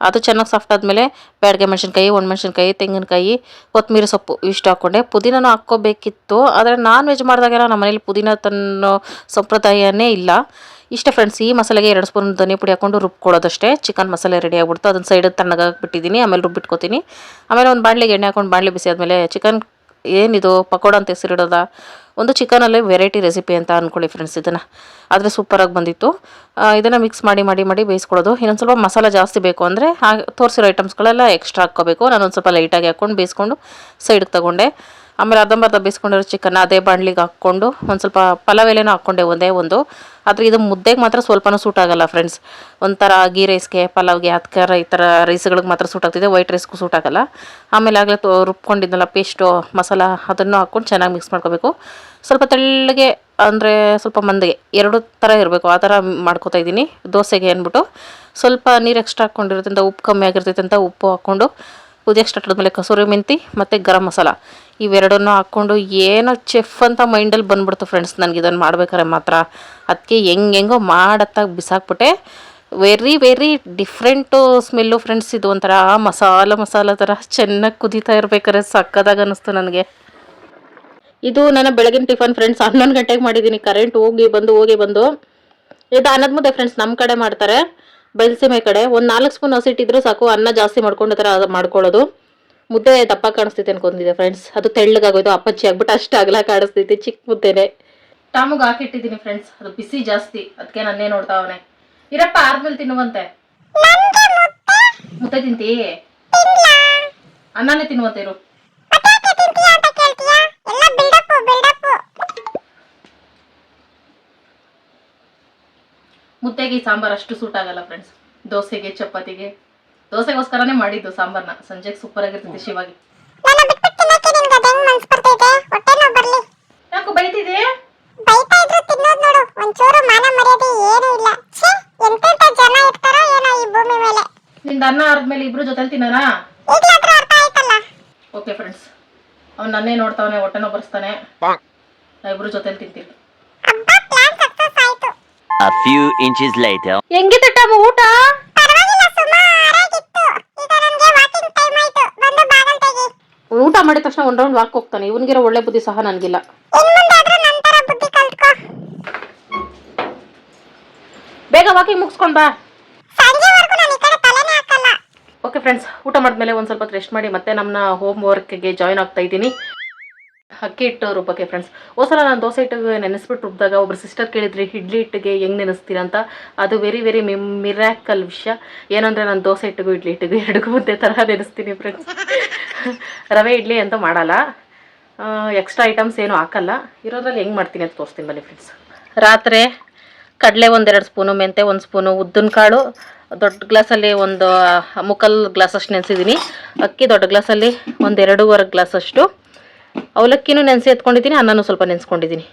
ಅದು ಚೆನ್ನಾಗಿ ಸಾಫ್ಟ್ ಆದಮೇಲೆ ಬ್ಯಾಡಗೆ ಮೆಣಸಿನ್ಕಾಯಿ, ಒಣಮೆಣಸಿನ್ಕಾಯಿ, ತೆಂಗಿನಕಾಯಿ, ಕೊತ್ತಂಬರಿ ಸೊಪ್ಪು ಇಷ್ಟು ಹಾಕ್ಕೊಂಡೆ ಪುದೀನೂ ಹಾಕ್ಕೋಬೇಕಿತ್ತು. ಆದರೆ ನಾನ್ ವೆಜ್ ಮಾಡಿದಾಗೆಲ್ಲ ನಮ್ಮ ಮನೇಲಿ ಪುದೀನ ತನ್ನೋ ಸಂಪ್ರದಾಯನೇ ಇಲ್ಲ. ಇಷ್ಟೇ ಫ್ರೆಂಡ್ಸ್ ಈ ಮಸಾಲೆಗೆ ಎರಡು ಸ್ಪೂನ್ ಧನಿಯಾ ಪುಡಿ ಹಾಕೊಂಡು ರುಬ್ಕೊಳ್ಳೋದಷ್ಟೇ. ಚಿಕನ್ ಮಸಾಲೆ ರೆಡಿ ಆಗ್ಬಿಡ್ತು. ಅದನ್ನ ಸೈಡಿಗೆ ತಣ್ಣಗಾಕ್ಬಿಟ್ಟಿದ್ದೀನಿ ಆಮೇಲೆ ರುಬ್ಬಿಟ್ಕೋತೀನಿ. ಆಮೇಲೆ ಒಂದು ಬಾಣಲೆಗೆ ಎಣ್ಣೆ ಹಾಕೊಂಡು ಬಾಣಲೆ ಬಿಸಿ ಆದಮೇಲೆ ಚಿಕನ್ ಏನಿದು ಪಕೋಡ ಅಂತ ಹೆಸರಿಡೋದ? ಒಂದು ಚಿಕನಲ್ಲಿ ವೆರೈಟಿ ರೆಸಿಪಿ ಅಂತ ಅಂದ್ಕೊಳ್ಳಿ ಫ್ರೆಂಡ್ಸ್ ಇದನ್ನು. ಆದರೆ ಸೂಪರಾಗಿ ಬಂದಿತ್ತು. ಇದನ್ನು ಮಿಕ್ಸ್ ಮಾಡಿ ಮಾಡಿ ಮಾಡಿ ಬೇಯಿಸ್ಕೊಳ್ಳೋದು. ಇನ್ನೊಂದು ಸ್ವಲ್ಪ ಮಸಾಲ ಜಾಸ್ತಿ ಬೇಕು ಅಂದರೆ ಹಾಗೆ ತೋರಿಸಿರೋ ಐಟಮ್ಸ್ಗಳೆಲ್ಲ ಎಕ್ಸ್ಟ್ರಾ ಹಾಕ್ಕೋಬೇಕು. ನಾನು ಒಂದು ಸ್ವಲ್ಪ ಲೈಟಾಗಿ ಹಾಕ್ಕೊಂಡು ಬೇಯಿಸ್ಕೊಂಡು ಸೈಡ್ಗೆ ತಗೊಂಡೆ. ಆಮೇಲೆ ಅರ್ಧಂಬರ್ಧ ಬೇಯಿಸ್ಕೊಂಡಿರೋ ಚಿಕನ್ ಅದೇ ಬಾಣಲಿಗೆ ಹಾಕ್ಕೊಂಡು ಒಂದು ಸ್ವಲ್ಪ ಪಲಾವ್ ಎಲೆನೂ ಹಾಕ್ಕೊಂಡೆ ಒಂದೇ ಒಂದು. ಆದರೆ ಇದು ಮುದ್ದೆಗೆ ಮಾತ್ರ ಸ್ವಲ್ಪನೂ ಸೂಟ್ ಆಗಲ್ಲ ಫ್ರೆಂಡ್ಸ್ ಒಂಥರ ಗೀ ರೈಸ್ಗೆ ಪಲಾವ್ಗೆ ಅದಕ್ಕೆ ಈ ಥರ ರೈಸ್ಗಳಿಗೆ ಮಾತ್ರ ಸೂಟ್ ಆಗ್ತಿದೆ. ವೈಟ್ ರೈಸ್ಗೂ ಸೂಟ್ ಆಗೋಲ್ಲ. ಆಮೇಲೆ ಆಗಲೇ ತೋ ರುಬ್ಕೊಂಡಿದ್ದಲ್ಲ ಪೇಸ್ಟು ಮಸಾಲ ಅದನ್ನು ಹಾಕ್ಕೊಂಡು ಚೆನ್ನಾಗಿ ಮಿಕ್ಸ್ ಮಾಡ್ಕೋಬೇಕು. ಸ್ವಲ್ಪ ತೆಳ್ಳಗೆ, ಅಂದರೆ ಸ್ವಲ್ಪ ಮಂದಿಗೆ, ಎರಡು ಥರ ಇರಬೇಕು. ಆ ಥರ ಮಾಡ್ಕೋತಾ ಇದ್ದೀನಿ. ದೋಸೆಗೆ ಅಂದ್ಬಿಟ್ಟು ಸ್ವಲ್ಪ ನೀರು ಎಕ್ಸ್ಟ್ರಾ ಹಾಕ್ಕೊಂಡಿರೋದ್ರಿಂದ ಉಪ್ಪು ಕಮ್ಮಿ ಆಗಿರ್ತೈತೆ ಅಂತ ಉಪ್ಪು ಹಾಕ್ಕೊಂಡು ಕುದಿಯಕ್ಕೆ ಸ್ಟಾರ್ಟ್ ಆದಮೇಲೆ ಕಸೂರಿ ಮೆಂತಿ ಮತ್ತು ಗರಂ ಮಸಾಲ. ಇವೆರಡನ್ನೂ ಹಾಕ್ಕೊಂಡು, ಏನೋ ಚೆಫ್ ಅಂತ ಮೈಂಡಲ್ಲಿ ಬಂದ್ಬಿಡ್ತು ಫ್ರೆಂಡ್ಸ್ ನನಗೆ ಇದನ್ನು ಮಾಡ್ಬೇಕಾದ್ರೆ ಮಾತ್ರ. ಅದಕ್ಕೆ ಹೆಂಗೆ ಹೆಂಗೋ ಮಾಡತ್ತಾಗ ಬಿಸಾಕ್ಬಿಟ್ಟೆ. Very very different smell friends ಇದು ಒಂಥರ ಮಸಾಲ ಮಸಾಲ ಥರ ಚೆನ್ನಾಗಿ ಕುದೀತಾ ಇರ್ಬೇಕಾದ್ರೆ ಸಕ್ಕದಾಗ ಅನ್ನಿಸ್ತು ನನಗೆ. ಇದು ನನ್ನ ಬೆಳಗಿನ ಟಿಫನ್ ಫ್ರೆಂಡ್ಸ್ ಹನ್ನೊಂದು ಗಂಟೆಗೆ ಮಾಡಿದ್ದೀನಿ ಕರೆಂಟ್ ಹೋಗಿ ಬಂದು ಹೋಗಿ ಬಂದು. ಇದು ಅನ್ನದ ಮುದ್ದೆ ಫ್ರೆಂಡ್ಸ್ ನಮ್ಮ ಕಡೆ ಮಾಡ್ತಾರೆ. ಬಯಲುಸೀಮೆ ಕಡೆ. ಒಂದು ನಾಲ್ಕು ಸ್ಪೂನ್ ಹಸಿಟ್ಟಿದ್ರು ಸಾಕು. ಅನ್ನ ಜಾಸ್ತಿ ಮಾಡ್ಕೊಂಡು ಥರ ಮಾಡ್ಕೊಳ್ಳೋದು. ಮುದ್ದೆ ದಪ್ಪ ಕಾಣಿಸ್ತೈತೆ ಅನ್ಕೊಂಡಿದ್ದೆ ಫ್ರೆಂಡ್ಸ್ ಅದು ತೆಳ್ಳಗಾಗೋದು ಅಪ್ಪಚ್ಚಿ ಆಗ್ಬಿಟ್ಟು ಅಷ್ಟು ಅಗಲ ಕಾಣಿಸ್ತೈತೆ ಚಿಕ್ಕ ಮುದ್ದೆನೆ. ಟಾಮಿಗೆ ಹಾಕಿಟ್ಟಿದ್ದೀನಿ ಫ್ರೆಂಡ್ಸ್ ಅದು ಬಿಸಿ ಜಾಸ್ತಿ. ಅದಕ್ಕೆ ನಾನೇ ನೋಡ್ತಾ ಅವನೆ. ಇರಪ್ಪ ಆದ್ಮೇಲೆ ತಿನ್ನುವಂತೆ. ಮುದ್ದೆ? ತಿಂತೀ ಅನ್ನನೇ ತಿನ್ನುವಂತೆ ಇರು ಪಟಾಕಿ ತಿಂತೀಯಾ ಅಂತ ಕೇಳ್ತೀಯಾ ಎಲ್ಲ ಬಿಲ್ಡಪ್ ಬಿಲ್ಡಪ್ ಮುದ್ದೆಗೆ ಈ ಸಾಂಬಾರ್ ಅಷ್ಟು ಸೂಟ್ ಆಗಲ್ಲ ಫ್ರೆಂಡ್ಸ್ ದೋಸೆಗೆ ಚಪಾತಿಗೆ. ದೋಸೆಗೋಸ್ಕರನೇ ಮಾಡಿದ್ದು ಸಾಂಬಾರ್ನ. ಸಂಜೆಗೆ ಸೂಪರ್ ಆಗಿರ್ತೈತೆ ಶಿವಾಗಿ. ಯಾಕೋ ಬೈತಿದೆ ನಿಂದ ಅನ್ನ ಆದ್ಮೇಲೆ ಇಬ್ರು ಜೊತೆಲಿ ತಿನ್ನೋಣ ಓಕೆ ಫ್ರೆಂಡ್ಸ್ ಅವ್ನು ನನ್ನೇ ನೋಡ್ತಾವನೆ ಹೊಟ್ಟೆನೋ ಬರ್ಸ್ತಾನೆ. ನಾ ಇಬ್ರು ಜೊತೆಲಿ ತಿಂತೀನಿ A few inches later. ಹೆಂಗಿದೆ ಟಮ್ ಊಟ? ಪರವಾಗಿಲ್ಲ ಸುಮಾರಾಗಿತ್ತು ಈಗ ನನ್ಗೆ ವಾಕಿಂಗ್ ಟೈಮ್ ಆಯ್ತು. ಬಂದು ಬಾಗಲ್ ತೆಗಿ. ಊಟ ಮಾಡಿದ ತಕ್ಷಣ ಒಂದ್ ರೌಂಡ್ ವಾಕ್ ಹೋಗ್ತಾನೆ. ಇವನಿಗಿರೋ ಒಳ್ಳೆ ಬುದ್ಧಿ ಸಹ ನನಗಿಲ್ಲ. ಬೇಗ ವಾಕಿಂಗ್ ಮುಗಿಸ್ಕೊಂಡ್ ಬಾ. ಸಂಜೆವರೆಗೂ ನಾನು ಈ ಕಡೆ ತಲೆನೇ ಹಾಕಲ್ಲ. ಓಕೆ ಫ್ರೆಂಡ್ಸ್ ಊಟ ಮಾಡಿದ್ಮೇಲೆ ಒಂದು ಸ್ವಲ್ಪ ರೆಸ್ಟ್ ಮಾಡಿ ಮತ್ತೆ ನಮ್ಮ ಹೋಮ್ ವರ್ಕ್ಗೆ ಜಾಯ್ನ್ ಆಗ್ತಾ ಇದ್ದೀನಿ. ಅಕ್ಕಿ ಹಿಟ್ಟು ರೂಪಕ್ಕೆ ಫ್ರೆಂಡ್ಸ್ ಸಲ ನಾನು ದೋಸೆ ಹಿಟ್ಟಿಗೆ ನೆನೆಸ್ಬಿಟ್ಟು ರುಬ್ಬಿದಾಗ ಒಬ್ರು ಸಿಸ್ಟರ್ ಕೇಳಿದ್ರಿ, ಇಡ್ಲಿ ಹಿಟ್ಟಿಗೆ ಹೆಂಗೆ ನೆನೆಸ್ತೀರ? ಅಂತ. ಅದು ವೆರಿ ವೆರಿ ಮಿರಾಕಲ್ ವಿಷಯ. ಏನಂದರೆ ನಾನು ದೋಸೆ ಹಿಟ್ಟಿಗೂ ಇಡ್ಲಿ ಹಿಟ್ಟಿಗೂ ಎರಡಿಗೂ ಮುದ್ದೆ ಥರ ನೆನೆಸ್ತೀನಿ ಫ್ರೆಂಡ್ಸ್ ರವೆ, ಇಡ್ಲಿ ಅಂತ ಮಾಡಲ್ಲ. ಎಕ್ಸ್ಟ್ರಾ ಐಟಮ್ಸ್ ಏನು ಹಾಕಲ್ಲ. ಇರೋದ್ರಲ್ಲಿ ಹೆಂಗೆ ಮಾಡ್ತೀನಿ ಅಂತ ತೋರಿಸ್ತೀನಿ ಬನ್ನಿ ಫ್ರೆಂಡ್ಸ್ ರಾತ್ರಿ ಕಡಲೆ ಒಂದೆರಡು ಸ್ಪೂನು, ಮೆಂತೆ ಒಂದು ಸ್ಪೂನು, ಉದ್ದಿನ ಕಾಳು, ದೊಡ್ಡ ಗ್ಲಾಸಲ್ಲಿ ಒಂದು ಮುಕ್ಕಲ್ ಗ್ಲಾಸ್ ಅಷ್ಟು ನೆನೆಸಿದ್ದೀನಿ ಅಕ್ಕಿ ದೊಡ್ಡ ಗ್ಲಾಸಲ್ಲಿ ಗ್ಲಾಸ್ ಅಷ್ಟು ಅವಲಕ್ಕಿನೂ ನೆನೆಸಿ ಎತ್ಕೊಂಡಿದ್ದೀನಿ, ಅನ್ನನೂ ಸ್ವಲ್ಪ ನೆನೆಸ್ಕೊಂಡಿದ್ದೀನಿ.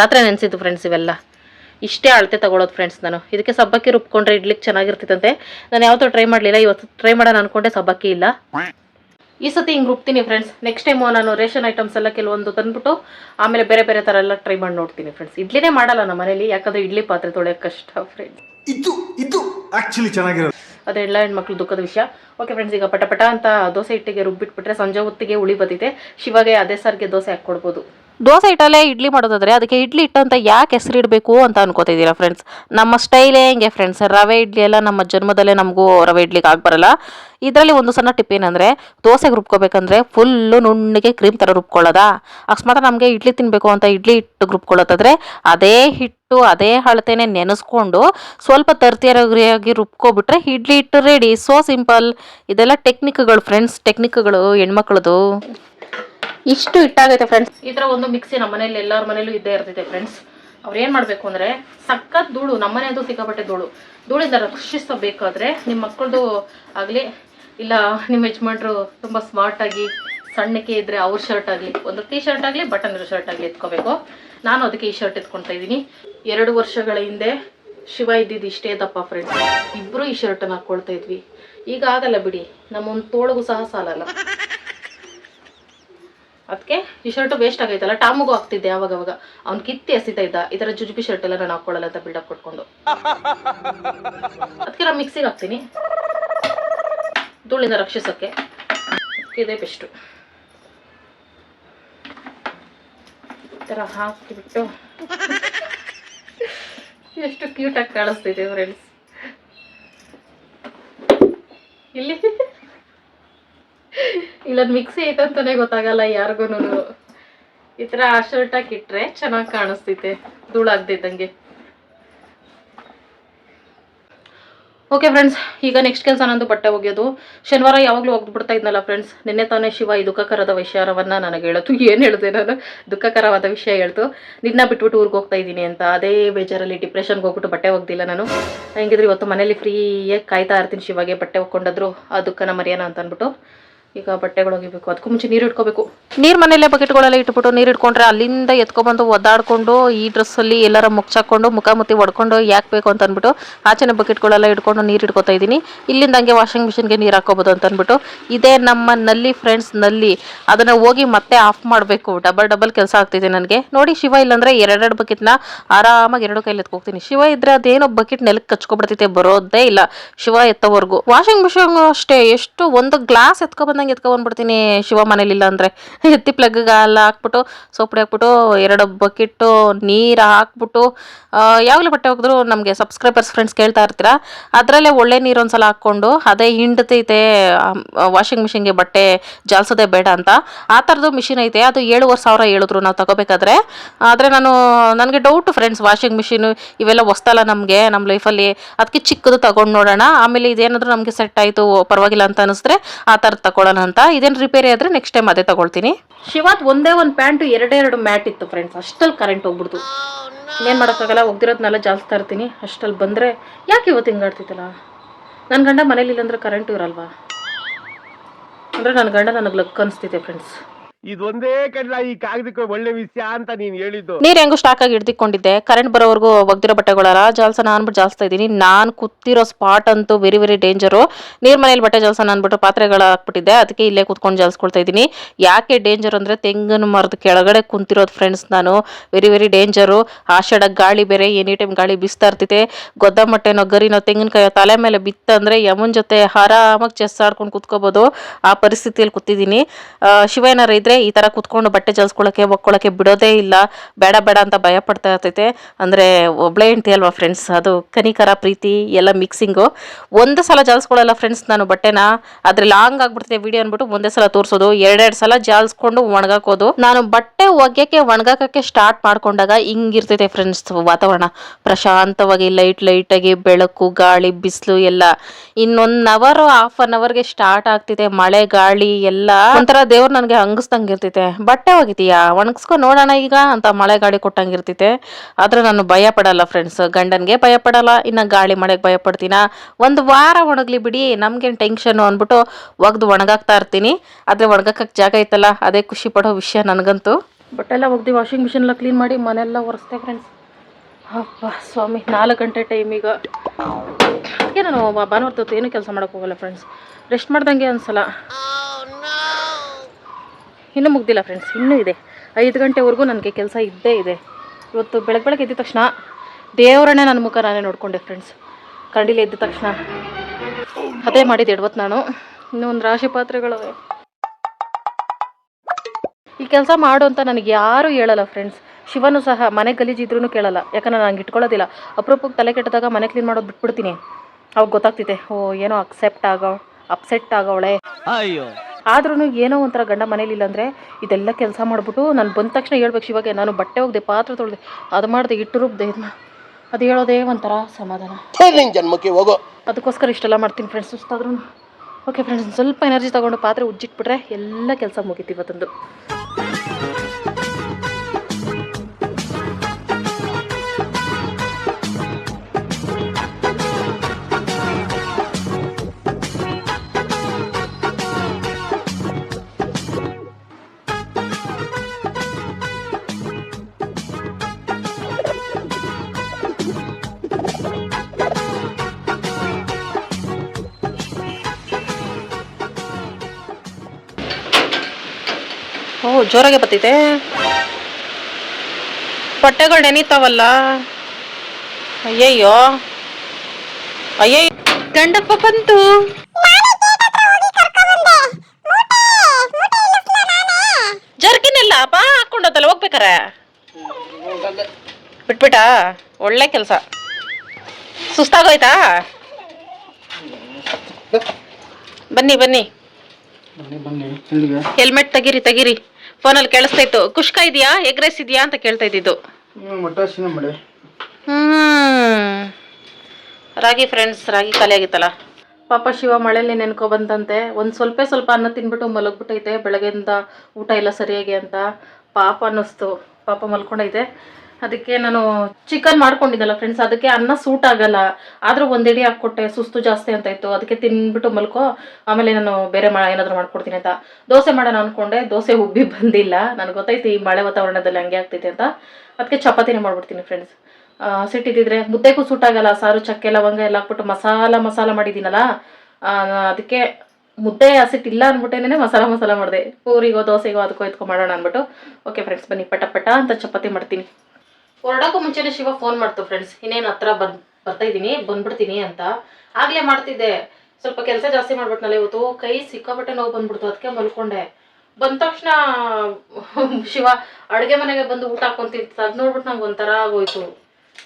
ರಾತ್ರಿ ನೆನೆಸಿದ್ದು ಫ್ರೆಂಡ್ಸ್ ಇವೆಲ್ಲ. ಇಷ್ಟೇ ಅಳತೆ ತೊಗೊಳೋದು ಫ್ರೆಂಡ್ಸ್ ನಾನು. ಇದಕ್ಕೆ ಸಬ್ಬಕ್ಕಿ ರುಬ್ಕೊಂಡ್ರೆ ಇಡ್ಲಿಕ್ಕೆ ಚೆನ್ನಾಗಿರ್ತಿತ್ತಂತೆ. ನಾನು ಯಾವತ್ತೂ ಟ್ರೈ ಮಾಡಲಿಲ್ಲ, ಇವತ್ತು ಟ್ರೈ ಮಾಡೋಣ ಅನ್ಕೊಂಡೆ ಸಬ್ಬಕ್ಕಿ ಇಲ್ಲ. ಈ ಸತಿ ಹಿಂಗೆ ರುಬ್ತೀನಿ ಫ್ರೆಂಡ್ಸ್ ನೆಕ್ಸ್ಟ್ ಟೈಮು ನಾನು ರೇಷನ್ ಐಟಮ್ಸ್ ಎಲ್ಲ ಕೆಲವೊಂದು ತಂದ್ಬಿಟ್ಟು, ಆಮೇಲೆ ಬೇರೆ ಬೇರೆ ಥರ ಎಲ್ಲ ಟ್ರೈ ಮಾಡಿ ನೋಡ್ತೀನಿ ಫ್ರೆಂಡ್ಸ್ ಇಡ್ಲಿನೇ ಮಾಡಲ್ಲ ನಮ್ಮ ಮನೇಲಿ, ಯಾಕಂದ್ರೆ ಇಡ್ಲಿ ಪಾತ್ರೆ ತೊಳೆಯೋಕೆ ಕಷ್ಟ ಫ್ರೆಂಡ್ಸ್ ಇದು ಇದು ಆ್ಯಕ್ಚುಲಿ ಚೆನ್ನಾಗಿರೋದು. ಅದೇ ಎಲ್ಲ ಹೆಣ್ಮಕ್ಳು ದುಃಖದ ವಿಷಯ. ಓಕೆ ಫ್ರೆಂಡ್ಸ್ ಈಗ ಪಟ ಪಟ ಅಂತ ದೋಸೆ ಹಿಟ್ಟಿಗೆ ರುಬ್ಬಿಟ್ಬಿಟ್ರೆ ಸಂಜೆ ಹೊತ್ತಿಗೆ ಉಳಿ ಬತ್ತಿದೆ ಶಿವಾಗೆ ಅದೇ ಸರ್ಗೆ ದೋಸೆ ಹಾಕ್ಕೊಡ್ಬೋದು. ದೋಸೆ ಹಿಟ್ಟಲ್ಲೇ ಇಡ್ಲಿ ಮಾಡೋದಾದ್ರೆ ಅದಕ್ಕೆ ಇಡ್ಲಿ ಹಿಟ್ಟಂತ ಯಾಕೆ ಹೆಸರು ಇಡಬೇಕು ಅಂತ ಅನ್ಕೋತಿದ್ದೀರಾ ಫ್ರೆಂಡ್ಸ್ ನಮ್ಮ ಸ್ಟೈಲೇ ಹೆಂಗೆ ಫ್ರೆಂಡ್ಸ್ ರವೆ ಇಡ್ಲಿ ಎಲ್ಲ ನಮ್ಮ ಜನ್ಮದಲ್ಲೇ ನಮಗೂ ರವೆ ಇಡ್ಲಿಗೆ ಆಗ್ಬರಲ್ಲ ಇದರಲ್ಲಿ ಒಂದು ಸಣ್ಣ ಟಿಪ್ ಏನಂದರೆ, ದೋಸೆಗೆ ರುಬ್ಕೋಬೇಕಂದ್ರೆ ಫುಲ್ಲು ನುಣ್ಣಗೆ ಕ್ರೀಮ್ ಥರ ರುಬ್ಕೊಳ್ಳೋದಾ? ಅಕಸ್ಮಾತ್ ನಮಗೆ ಇಡ್ಲಿ ತಿನ್ನಬೇಕು ಅಂತ ಇಡ್ಲಿ ಹಿಟ್ಟು ರುಬ್ಕೊಳ್ಳೋದಾದ್ರೆ ಅದೇ ಹಿಟ್ಟು, ಅದೇ ಅಳತೆನೆ ನೆನೆಸ್ಕೊಂಡು ಸ್ವಲ್ಪ ತರ್ತಿಯರಾಗಿ ರುಬ್ಕೊಬಿಟ್ರೆ ಇಡ್ಲಿ ಹಿಟ್ಟು ರೆಡಿ ಸೋ ಸಿಂಪಲ್ ಇದೆಲ್ಲ ಟೆಕ್ನಿಕ್ಗಳು ಫ್ರೆಂಡ್ಸ್ ಟೆಕ್ನಿಕ್ಗಳು ಹೆಣ್ಮಕ್ಳದು. ಇಷ್ಟು ಇಟ್ಟಾಗೈತೆ ಫ್ರೆಂಡ್ಸ್ ಈ ಥರ ಒಂದು ಮಿಕ್ಸಿ ನಮ್ಮ ಮನೇಲಿ ಎಲ್ಲರ ಮನೇಲೂ ಇದ್ದೇ ಇರ್ತೈತೆ ಫ್ರೆಂಡ್ಸ್ ಅವ್ರು ಏನು ಮಾಡಬೇಕು ಅಂದರೆ ಸಖತ್ ಧೂಳು, ನಮ್ಮ ಮನೆಯದು ಸಿಕ್ಕಾಪಟ್ಟೆ ಧೂಳು. ಧೂಳಿಂದ ರಕ್ಷಿಸಬೇಕಾದ್ರೆ ನಿಮ್ಮ ಮಕ್ಕಳದು ಆಗಲಿ, ಇಲ್ಲ ನಿಮ್ಮ ಯಜಮಾನ್ರು ತುಂಬ ಸ್ಮಾರ್ಟಾಗಿ ಸಣ್ಣಕ್ಕೆ ಇದ್ದರೆ ಅವ್ರ ಶರ್ಟ್ ಆಗಲಿ, ಒಂದು ಟೀ ಶರ್ಟ್ ಆಗಲಿ ಬಟನ್ ಶರ್ಟ್ ಆಗಲಿ ಎತ್ಕೋಬೇಕು. ನಾನು ಅದಕ್ಕೆ ಈ ಶರ್ಟ್ ಎತ್ಕೊಳ್ತಾ ಇದ್ದೀನಿ. ಎರಡು ವರ್ಷಗಳ ಹಿಂದೆ ಶಿವ ಇದ್ದಿದ್ದು ಇಷ್ಟೇ ದಪ್ಪ ಫ್ರೆಂಡ್ಸ್ ಇಬ್ಬರು ಈ ಶರ್ಟನ್ನು ಹಾಕ್ಕೊಳ್ತಾ ಇದ್ವಿ. ಈಗ ಆಗಲ್ಲ ಬಿಡಿ ನಮ್ಮ ಒಂದು ತೋಳಗೂ ಸಹ ಸಾಲಲ್ಲ. ಅದಕ್ಕೆ ಈ ಶರ್ಟ್ ವೇಸ್ಟ್ ಆಗೈತಲ್ಲ, ಟಾಮುಗೂ ಆಗ್ತಿದ್ದೆ ಅವಾಗ ಅವಾಗ ಅವ್ನು ಕಿತ್ತಿ ಎಸಿತಾ ಇದ್ದ. ಈ ಥರ ಜುಜುಬಿ ಶರ್ಟ್ ಎಲ್ಲ ನಾನು ಹಾಕೊಳ್ಳಲ್ಲ ಅಂತ ಬಿಲ್ಡಪ್ ಕೊಟ್ಕೊಂಡು. ಅದಕ್ಕೆ ನಾನು ಮಿಕ್ಸಿಗೆ ಹಾಕ್ತೀನಿ. ಧೂಳಿಂದ ರಕ್ಷಿಸೋಕ್ಕೆ. ಇದೇ ಬೆಸ್ಟು ಈ ಥರ ಹಾಕಿಬಿಟ್ಟು. ಎಷ್ಟು ಕ್ಯೂಟಾಗಿ ಕಾಣಿಸ್ತಿದೆ ಫ್ರೆಂಡ್ಸ್ ಇಲ್ಲಿ. ಇಲ್ಲೊಂದು ಮಿಕ್ಸಿ ಐತಂತಾನೆ ಗೊತ್ತಾಗಲ್ಲ ಯಾರಿಗೂ ಈ ಥರ ಶರ್ಟ್ ಹಾಕಿಟ್ರೆ ಚೆನ್ನಾಗಿ ಕಾಣಿಸ್ತೈತೆ ಧೂಳಾಗ್ದಿದ್ದಂಗೆ ಓಕೆ ಫ್ರೆಂಡ್ಸ್ ಈಗ ನೆಕ್ಸ್ಟ್ ಕೆಲಸ ನಂದು ಬಟ್ಟೆ ಒಗೆಯೋದು. ಶನಿವಾರ ಯಾವಾಗಲೂ ಒಗ್ದು ಬಿಡ್ತಾ ಇದ್ನಲ್ಲ ಫ್ರೆಂಡ್ಸ್ ನಿನ್ನೆ ತಾನೇ ಶಿವ ಈ ದುಃಖಕರದ ವಿಷಯವನ್ನು ನನಗೆ ಹೇಳೋದು. ಏನು ಹೇಳಿದೆ ನಾನು? ದುಃಖಕರವಾದ ವಿಷಯ ಹೇಳ್ತು. ನಿನ್ನ ಬಿಟ್ಬಿಟ್ಟು ಊರಿಗೆ ಹೋಗ್ತಾ ಇದ್ದೀನಿ ಅಂತ. ಅದೇ ಬೇಜಾರಲ್ಲಿ ಡಿಪ್ರೆಷನ್ಗೆ ಹೋಗ್ಬಿಟ್ಟು ಬಟ್ಟೆ ಒಗ್ದಿಲ್ಲ ನಾನು. ಹೆಂಗಿದ್ರೆ ಇವತ್ತು ಮನೇಲಿ ಫ್ರೀಯಾಗಿ ಕಾಯ್ತಾ ಇರ್ತೀನಿ ಶಿವಾಗೆ ಬಟ್ಟೆ ಒಗ್ಕೊಂಡಾದ್ರು. ಆ ದುಃಖನ ಮರೆಯೋಣ ಅಂತ ಅಂದ್ಬಿಟ್ಟು. ಈಗ ಬಟ್ಟೆಗಳು ಒಗಿಬೇಕು. ಅದಕ್ಕೂ ಮುಂಚೆ ನೀರು ಇಟ್ಕೋಬೇಕು. ನೀರು ಮನೆಯಲ್ಲೇ ಬಕೆಟ್ಗಳೆಲ್ಲ ಇಟ್ಬಿಟ್ಟು ನೀರು ಇಟ್ಕೊಂಡ್ರೆ ಅಲ್ಲಿಂದ ಎತ್ಕೊಬಂದು ಒದ್ದಾಡ್ಕೊಂಡು, ಈ ಡ್ರೆಸ್ಸಲ್ಲಿ ಎಲ್ಲರ ಮುಚ್ಚಾಕೊಂಡು ಮುಖಾಮುಖಿ ಒಡ್ಕೊಂಡು ಯಾಕೆ ಬೇಕು ಅಂತ ಅಂದ್ಬಿಟ್ಟು ಆಚೆನೆ ಬಕೆಟ್ಗಳೆಲ್ಲ ಇಟ್ಕೊಂಡು ನೀರು ಇಟ್ಕೊತಾ ಇದ್ದೀನಿ. ಇಲ್ಲಿಂದ ಹಂಗೆ ವಾಷಿಂಗ್ ಮಿಷಿನ್ಗೆ ನೀರು ಹಾಕೋಬೋದು ಅಂತ ಅಂದ್ಬಿಟ್ಟು. ಇದೇ ನಮ್ಮ ನಲ್ಲಿ ಫ್ರೆಂಡ್ಸ್ನಲ್ಲಿ ಅದನ್ನು ಹೋಗಿ ಮತ್ತೆ ಆಫ್ ಮಾಡಬೇಕು. ಡಬಲ್ ಡಬಲ್ ಕೆಲಸ ಆಗ್ತಿದೆ ನನಗೆ. ನೋಡಿ ಶಿವ ಇಲ್ಲಾಂದ್ರೆ ಎರಡೆರಡು ಬಕೆಟ್ನ ಆರಾಮಾಗಿ ಎರಡು ಕೈಲಿ ಎತ್ಕೋಗ್ತೀನಿ ಶಿವ ಇದ್ರೆ ಅದೇನೋ ಬಕೆಟ್ ನೆಲಕ್ಕೆ ಕಚ್ಕೊಬಿಡ್ತೈತೆ, ಬರೋದೇ ಇಲ್ಲ. ಶಿವ ಎತ್ತವರ್ಗು. ವಾಷಿಂಗ್ ಮಿಷಿನ್ ಅಷ್ಟೇ, ಎಷ್ಟು ಒಂದು ಗ್ಲಾಸ್ ಎತ್ಕೊ ಬಂದಂಗೆ ಎತ್ಕೊ ಬಿಡ್ತೀನಿ ಶಿವ ಮನೇಲಿಲ್ಲ ಅಂದರೆ. ಎತ್ತಿ ಪ್ಲಗ್ಗೆ ಹಾಕ್ಬಿಟ್ಟು ಸೋಪುಡಿ ಹಾಕ್ಬಿಟ್ಟು, ಎರಡು ಬಕೆಟ್ಟು ನೀರು ಹಾಕ್ಬಿಟ್ಟು ಯಾವಾಗಲೂ ಬಟ್ಟೆ ಹೋಗಿದ್ರು ನಮಗೆ ಸಬ್ಸ್ಕ್ರೈಬರ್ಸ್ ಫ್ರೆಂಡ್ಸ್ ಕೇಳ್ತಾ ಇರ್ತೀರಾ. ಅದರಲ್ಲೇ ಒಳ್ಳೆ ನೀರು ಒಂದ್ಸಲ ಹಾಕ್ಕೊಂಡು, ಅದೇ ಹಿಂಡ್ತೈತೆ ವಾಷಿಂಗ್ ಮಿಷಿನ್ಗೆ ಬಟ್ಟೆ ಜಾಲ್ಸೋದೇ ಬೇಡ ಅಂತ. ಆ ಥರದ್ದು ಮಿಷಿನ್ ಐತೆ, ಅದು ಏಳುವರೆ ಸಾವಿರ ಹೇಳಿದ್ರು ನಾವು ತಗೋಬೇಕಾದ್ರೆ. ಆದರೆ ನಾನು, ನನಗೆ ಡೌಟ್ ಫ್ರೆಂಡ್ಸ್ ವಾಷಿಂಗ್ ಮಿಷಿನು ಇವೆಲ್ಲ ಹೊಸ್ತಲ್ಲ ನಮಗೆ ನಮ್ಮ ಲೈಫಲ್ಲಿ ಅದಕ್ಕೆ ಚಿಕ್ಕದು ತಗೊಂಡು ನೋಡೋಣ. ಆಮೇಲೆ ಇದೇನಾದರೂ ನಮಗೆ ಸೆಟ್ ಆಯಿತು, ಪರವಾಗಿಲ್ಲ ಅಂತ ಅನಿಸಿದ್ರೆ ಆ ಥರದ್ದು ತಗೊಳ್ಳೋಣ ಅಂತ. ಇದೇನು ರಿಪೇರಿ ಆದರೆ ನೆಕ್ಸ್ಟ್ ಟೈಮ್ ಅದೇ ತಗೊಳ್ತೀನಿ. ಶಿವಾತ್ ಒಂದೇ ಒಂದು ಪ್ಯಾಂಟು ಎರಡೇ ಎರಡು ಮ್ಯಾಟ್ ಇತ್ತು ಫ್ರೆಂಡ್ಸ್ ಅಷ್ಟಲ್ಲಿ ಕರೆಂಟ್ ಹೋಗ್ಬಿಡ್ತು. ಏನು ಮಾಡೋಕ್ಕಾಗಲ್ಲ? ಒಗ್ದಿರೋದನ್ನೆಲ್ಲ ಜಾಸ್ತಿ ಇರ್ತೀನಿ ಅಷ್ಟಲ್ಲಿ ಬಂದರೆ ಯಾಕೆ ಇವತ್ತು ಹಿಂಗಾಡ್ತಿತ್ತಲ್ಲ ನನ್ನ ಗಂಡ ಮನೇಲಿ ಇಲ್ಲಂದ್ರೆ ಕರೆಂಟು ಇರಲ್ವಾ? ಅಂದರೆ ನನ್ನ ಗಂಡ ನನಗೆ ಲಕ್ ಅನಿಸ್ತಿದೆ ಫ್ರೆಂಡ್ಸ್ ಇದೊಂದೇ ಕಡಲ ಈ ಕಾಗದಕ್ಕೆ ಒಳ್ಳೆ ವಿಷಯ ಅಂತ ನೀನ್ ಹೇಳಿದ್ದು. ನೀರು ಹೆಂಗೋ ಸ್ಟಾಕ್ ಆಗಿ ಹಿಡ್ದಿಕೊಂಡಿದ್ದೆ. ಕರೆಂಟ್ ಬರೋವರೆಗೂ ಒಗ್ದಿರೋ ಬಟ್ಟೆಗಳಲ್ಲ, ಜಾಲ್ಸನ ಅನ್ಬಿಟ್ಟು ಜಾಲ್ಸ್ತಾ ಇದ್ದೀನಿ. ನಾನು ಕೂತಿರೋ ಸ್ಪಾಟ್ ಅಂತೂ ವೆರಿ ವೆರಿ ಡೇಂಜರು ನೀರ್ ಮನೇಲಿ ಬಟ್ಟೆ ಜಾಲ್ಸನ ಅನ್ಬಿಟ್ಟು ಪಾತ್ರೆಗಳ ಹಾಕ್ಬಿಟ್ಟಿದ್ದೆ. ಅದಕ್ಕೆ ಇಲ್ಲೇ ಕೂತ್ಕೊಂಡು ಜಾಲ್ಸ್ಕೊಳ್ತಾ ಇದೀನಿ ಯಾಕೆ ಡೇಂಜರ್ ಅಂದ್ರೆ ತೆಂಗಿನ ಮರದ ಕೆಳಗಡೆ ಕುಂತಿರೋದು ಫ್ರೆಂಡ್ಸ್ ನಾನು. ವೆರಿ ವೆರಿ ಡೇಂಜರು ಆಷಾಢ ಗಾಳಿ ಬೇರೆ ಎನಿ ಟೈಮ್ ಗಾಳಿ ಬಿಸ್ತಾ ಇರ್ತೈತೆ. ಗೊದ್ದ ಮಟ್ಟೆನೋ, ಗರಿನೋ, ತೆಂಗಿನಕಾಯಿ ತಲೆ ಮೇಲೆ ಬಿತ್ತಂದ್ರೆ ಯಮನ್ ಜೊತೆ ಆರಾಮಾಗಿ ಚೆಸ್ ಆಡ್ಕೊಂಡು ಕೂತ್ಕೋಬೋದು. ಆ ಪರಿಸ್ಥಿತಿಯಲ್ಲಿ ಕೂತಿದ್ದೀನಿ. ಶಿವ ಏನಾರ ಈ ಥರ ಕೂತ್ಕೊಂಡು ಬಟ್ಟೆ ಜಲ್ಸ್ಕೊಳಕ್ಕೆ, ಒಕ್ಕೊಳಕ್ಕೆ ಬಿಡೋದೇ ಇಲ್ಲ. ಬೇಡ ಬೇಡ ಅಂತ ಭಯ ಪಡ್ತಾ ಇರ್ತೈತೆ. ಅಂದರೆ ಒಬ್ಳೆ ಹೆಂಡ್ತಿ ಅಲ್ವಾ ಫ್ರೆಂಡ್ಸ್ ಅದು ಕನಿಕರ, ಪ್ರೀತಿ, ಎಲ್ಲ ಮಿಕ್ಸಿಂಗು ಒಂದು ಸಲ ಜಾಲ್ಸ್ಕೊಳ್ಳಲ್ಲ ಫ್ರೆಂಡ್ಸ್ ನಾನು ಬಟ್ಟೆನ? ಆದರೆ ಲಾಂಗ್ ಆಗ್ಬಿಡ್ತಿದೆ ವಿಡಿಯೋ ಅಂದ್ಬಿಟ್ಟು ಒಂದೇ ಸಲ ತೋರಿಸೋದು. ಎರಡೆರಡು ಸಲ ಜಾಲ್ಸ್ಕೊಂಡು ಒಣಗಾಕೋದು. ನಾನು ಬಟ್ಟೆ ಒಗ್ಯಕ್ಕೆ, ಒಣಗಾಕಕ್ಕೆ ಸ್ಟಾರ್ಟ್ ಮಾಡ್ಕೊಂಡಾಗ ಹಿಂಗಿರ್ತೈತೆ ಫ್ರೆಂಡ್ಸ್ ವಾತಾವರಣ. ಪ್ರಶಾಂತವಾಗಿ ಲೈಟ್ ಲೈಟಾಗಿ ಬೆಳಕು, ಗಾಳಿ, ಬಿಸಿಲು, ಎಲ್ಲ. ಇನ್ನೊಂದು ಅವರ್ ಹಾಫ್ ಅನ್ ಅವರ್ಗೆ ಸ್ಟಾರ್ಟ್ ಆಗ್ತಿದೆ. ಮಳೆ, ಗಾಳಿ, ಎಲ್ಲ. ಒಂಥರ ದೇವ್ರು ನನಗೆ ಹಂಗಿಸ್ದಂಗೆ ಇರ್ತೈತೆ ಬಟ್ಟೆ ಒಗಿತೀಯಾ? ಒಣಗಿಸ್ಕೊ ನೋಡೋಣ ಈಗ ಅಂತ ಮಳೆ ಗಾಳಿ ಕೊಟ್ಟಂಗಿರ್ತೈತೆ. ಆದರೆ ಆದ್ರೆ ನಾನು ಭಯ ಪಡಲ್ಲ ಫ್ರೆಂಡ್ಸ್ ಗಂಡನಿಗೆ ಭಯ ಪಡಲ್ಲ ಇನ್ನು ಗಾಳಿ ಮಳೆಗೆ ಭಯ ಪಡ್ತೀನ? ಒಂದು ವಾರ ಒಣಗ್ಲಿ ಬಿಡಿ ನಮ್ಗೇನು ಟೆನ್ಷನು ಅಂದ್ಬಿಟ್ಟು ಒಗ್ದು ಒಣಗಾಕ್ತಾ ಇರ್ತೀನಿ. ಆದರೆ ಒಣಗಾಕಕ್ಕೆ ಜಾಗ ಐತಲ್ಲ ಅದೇ ಖುಷಿ ಪಡೋ ವಿಷಯ ನನಗಂತೂ. ಬಟ್ಟೆ ಎಲ್ಲ ಒಗ್ದು ವಾಷಿಂಗ್ ಮಿಷಿನ್ ಎಲ್ಲ ಕ್ಲೀನ್ ಮಾಡಿ ಮನೆಲ್ಲ ಒರೆಸ್ತೆ ಫ್ರೆಂಡ್ಸ್ ಅಪ್ಪ ಸ್ವಾಮಿ ನಾಲ್ಕು ಗಂಟೆ ಟೈಮ್ ಈಗ. ಅದಕ್ಕೆ ನಾನು ಬ- ಭಾನುವಾರ ಹೊತ್ತು ಏನು ಕೆಲಸ ಮಾಡೋಕೆ ಹೋಗಲ್ಲ ಫ್ರೆಂಡ್ಸ್ ರೆಸ್ಟ್ ಮಾಡ್ದಂಗೆ ಅನ್ಸಲ್ಲ ಇನ್ನೂ ಮುಗ್ದಿಲ್ಲ ಫ್ರೆಂಡ್ಸ್ ಇನ್ನೂ ಇದೆ. ಐದು ಗಂಟೆವರೆಗೂ ನನಗೆ ಕೆಲಸ ಇದ್ದೇ ಇದೆ. ಇವತ್ತು ಬೆಳಗ್ಗೆ ಬೆಳಗ್ಗೆ ಎದ್ದ ತಕ್ಷಣ ದೇವರನ್ನೇ ನನ್ನ ಮುಖ ನಾನೇ ನೋಡಿಕೊಂಡೆ ಫ್ರೆಂಡ್ಸ್ ಕರಡಿಲಿ ಎದ್ದ ತಕ್ಷಣ ಅದೇ ಮಾಡಿದ್ದೆ ಎಡವತ್ತು ನಾನು. ಇನ್ನೂ ಒಂದು ರಾಶಿ ಪಾತ್ರೆಗಳು ಈ ಕೆಲಸ ಮಾಡು ಅಂತ ನನಗೆ ಯಾರೂ ಹೇಳಲ್ಲ ಫ್ರೆಂಡ್ಸ್ ಶಿವನು ಸಹ ಮನೆ ಗಲೀಜಿದ್ರೂ ಕೇಳಲ್ಲ. ಯಾಕಂದ್ರೆ ನಾನು ಇಟ್ಕೊಳ್ಳೋದಿಲ್ಲ. ಅಪರೂಪಕ್ಕೆ ತಲೆ ಕೆಟ್ಟದಾಗ ಮನೆ ಕ್ಲೀನ್ ಮಾಡೋದು ಬಿಟ್ಬಿಡ್ತೀನಿ. ಅವಾಗ ಗೊತ್ತಾಗ್ತಿದೆ, ಓ, ಏನೋ ಅಕ್ಸೆಪ್ಟ್ ಆಗೋ ಅಪ್ಸೆಟ್ ಆಗೋಳೆ ಅಯ್ಯೋ. ಆದ್ರೂ ಏನೋ ಒಂಥರ ಗಂಡ ಮನೇಲಿ ಇಲ್ಲ ಅಂದರೆ ಇದೆಲ್ಲ ಕೆಲಸ ಮಾಡಿಬಿಟ್ಟು ನಾನು ಬಂದ ತಕ್ಷಣ ಹೇಳ್ಬೇಕು ಶಿವಾಗೆ ನಾನು ಬಟ್ಟೆ ಹೋಗ್ದೆ ಪಾತ್ರೆ ತೊಳ್ದೆ ಅದು ಮಾಡಿದೆ ಇಟ್ಟು ರುಬ್ದೆ ಇದನ್ನ ಅದು ಹೇಳೋದೇ ಒಂಥರ ಸಮಾಧಾನ. ಜನ್ಮಕ್ಕೆ ಹೋಗೋ. ಅದಕ್ಕೋಸ್ಕರ ಇಷ್ಟೆಲ್ಲ ಮಾಡ್ತೀನಿ ಫ್ರೆಂಡ್ಸ್ ಸುಸ್ತಾದ್ರೂ ಓಕೆ ಫ್ರೆಂಡ್ಸ್ ಸ್ವಲ್ಪ ಎನರ್ಜಿ ತೊಗೊಂಡು ಪಾತ್ರೆ ಉಜ್ಜಿಟ್ಬಿಟ್ರೆ ಎಲ್ಲ ಕೆಲಸ ಮುಗೀತು ಇವತ್ತೊಂದು. ಜೋರಾಗೆ ಬತ್ತೈತೆ ಬಟ್ಟೆಗಳು ನೆನೀತಾವಲ್ಲ. ಅಯ್ಯಯ್ಯೋ. ಅಯ್ಯಯ್ಯೋ. ಗಂಡಪ್ಪ ಬಂತು. ಜರ್ಕಿನಲ್ಲ ಬಾ ಹಾಕೊಂಡತ್ತಲ್ಲ ಹೋಗ್ಬೇಕಾರ? ಬಿಟ್ಬಿಟ್ಟ? ಒಳ್ಳೆ ಕೆಲಸ. ಸುಸ್ತಾಗೋಯ್ತಾ? ಬನ್ನಿ ಬನ್ನಿ. ಹೆಲ್ಮೆಟ್ ತೆಗೀರಿ ತೆಗೀರಿ. ಫೋನಲ್ಲಿ ಕೇಳಿಸ್ತಾ ಇತ್ತು. ಕುಷ್ಕ ಇದೆಯಾ? ಎಗ್ ರೈಸ್ ಇದೆಯಾ ಅಂತ ಕೇಳ್ತಾ ಇದ್ದಿದ್ದು. ಹ್ಮ್ ರಾಗಿ ಫ್ರೆಂಡ್ಸ್ ರಾಗಿ ಖಾಲಿ ಆಗಿತ್ತಲ್ಲ? ಪಾಪ ಶಿವ ಮಳೆಯಲ್ಲಿ ನೆನ್ಕೊ ಬಂತಂತೆ ಒಂದು ಸ್ವಲ್ಪ ಸ್ವಲ್ಪ ಅನ್ನ ತಿನ್ಬಿಟ್ಟು ಮಲಗ್ಬಿಟ್ಟೈತೆ. ಬೆಳಗ್ಗೆಯಿಂದ ಊಟ ಇಲ್ಲ ಸರಿಯಾಗಿ ಅಂತ. ಪಾಪ ಅನ್ನಿಸ್ತು. ಪಾಪ ಮಲ್ಕೊಂಡೈತೆ. ಅದಕ್ಕೆ ನಾನು ಚಿಕನ್ ಮಾಡ್ಕೊಂಡಿದ್ದಲ್ಲ ಫ್ರೆಂಡ್ಸ್ ಅದಕ್ಕೆ ಅನ್ನ ಸೂಟ್ ಆಗಲ್ಲ. ಆದರೂ ಒಂದೆಡೆ ಹಾಕ್ಕೊಟ್ಟೆ, ಸುಸ್ತು ಜಾಸ್ತಿ ಅಂತ ಇತ್ತು. ಅದಕ್ಕೆ ತಿನ್ಬಿಟ್ಟು ಮಲ್ಕೋ, ಆಮೇಲೆ ನಾನು ಬೇರೆ ಮಾ ಏನಾದರೂ ಮಾಡ್ಕೊಡ್ತೀನಿ ಅಂತ. ದೋಸೆ ಮಾಡೋಣ ಅಂದ್ಕೊಂಡೆ ದೋಸೆ ಉಬ್ಬಿ ಬಂದಿಲ್ಲ. ನನಗೆ ಗೊತ್ತಾಯ್ತು ಈ ಮಳೆ ವಾತಾವರಣದಲ್ಲಿ ಹಂಗೆ ಆಗ್ತೈತೆ ಅಂತ. ಅದಕ್ಕೆ ಚಪಾತಿನೇ ಮಾಡ್ಬಿಡ್ತೀನಿ ಫ್ರೆಂಡ್ಸ್ ಸಿಟ್ಟಿದ್ದಿದ್ರೆ ಮುದ್ದೆಗೂ ಸೂಟ್ ಆಗಲ್ಲ, ಸಾರು, ಚಕ್ಕೆ, ಲವಂಗ ಎಲ್ಲ ಹಾಕ್ಬಿಟ್ಟು ಮಸಾಲ ಮಸಾಲ ಮಾಡಿದ್ದೀನಲ್ಲ ಅದಕ್ಕೆ ಮುದ್ದೆ ಹಸಿಟ್ಟು ಇಲ್ಲ ಅಂದ್ಬಿಟ್ಟೇನೆ ಮಸಾಲ ಮಸಾಲ ಮಾಡಿದೆ. ಪೂರಿಗೋ, ದೋಸೆಗೋ ಅದಕ್ಕೋ ಇದಕ್ಕೋ ಮಾಡೋಣ ಅಂದ್ಬಿಟ್ಟು. ಓಕೆ ಫ್ರೆಂಡ್ಸ್ ಬನ್ನಿ, ಪಟ ಪಟ ಅಂತ ಚಪಾತಿ ಮಾಡ್ತೀನಿ. ಹೊರಡೋಕ್ಕೂ ಮುಂಚೆನೆ ಶಿವ ಫೋನ್ ಮಾಡ್ತು ಫ್ರೆಂಡ್ಸ್ ಇನ್ನೇನು ಹತ್ರ ಬರ್ತಾ ಇದ್ದೀನಿ ಬಂದ್ಬಿಡ್ತೀನಿ ಅಂತ. ಆಗಲೇ ಮಾಡ್ತಿದ್ದೆ. ಸ್ವಲ್ಪ ಕೆಲಸ ಜಾಸ್ತಿ ಮಾಡ್ಬಿಟ್ನಲ್ಲ ಇವತ್ತು. ಕೈ ಸಿಕ್ಕಾಪಟ್ಟೆ ನೋವು ಬಂದ್ಬಿಡ್ತು, ಅದಕ್ಕೆ ಮಲ್ಕೊಂಡೆ. ಬಂದ ತಕ್ಷಣ ಶಿವ ಅಡುಗೆ ಮನೆಗೆ ಬಂದು ಊಟ ಹಾಕೊಂತಿತ್ತು ಅದು ನೋಡ್ಬಿಟ್ಟು ನಂಗೆ ಒಂಥರ ಆಗೋಯ್ತು.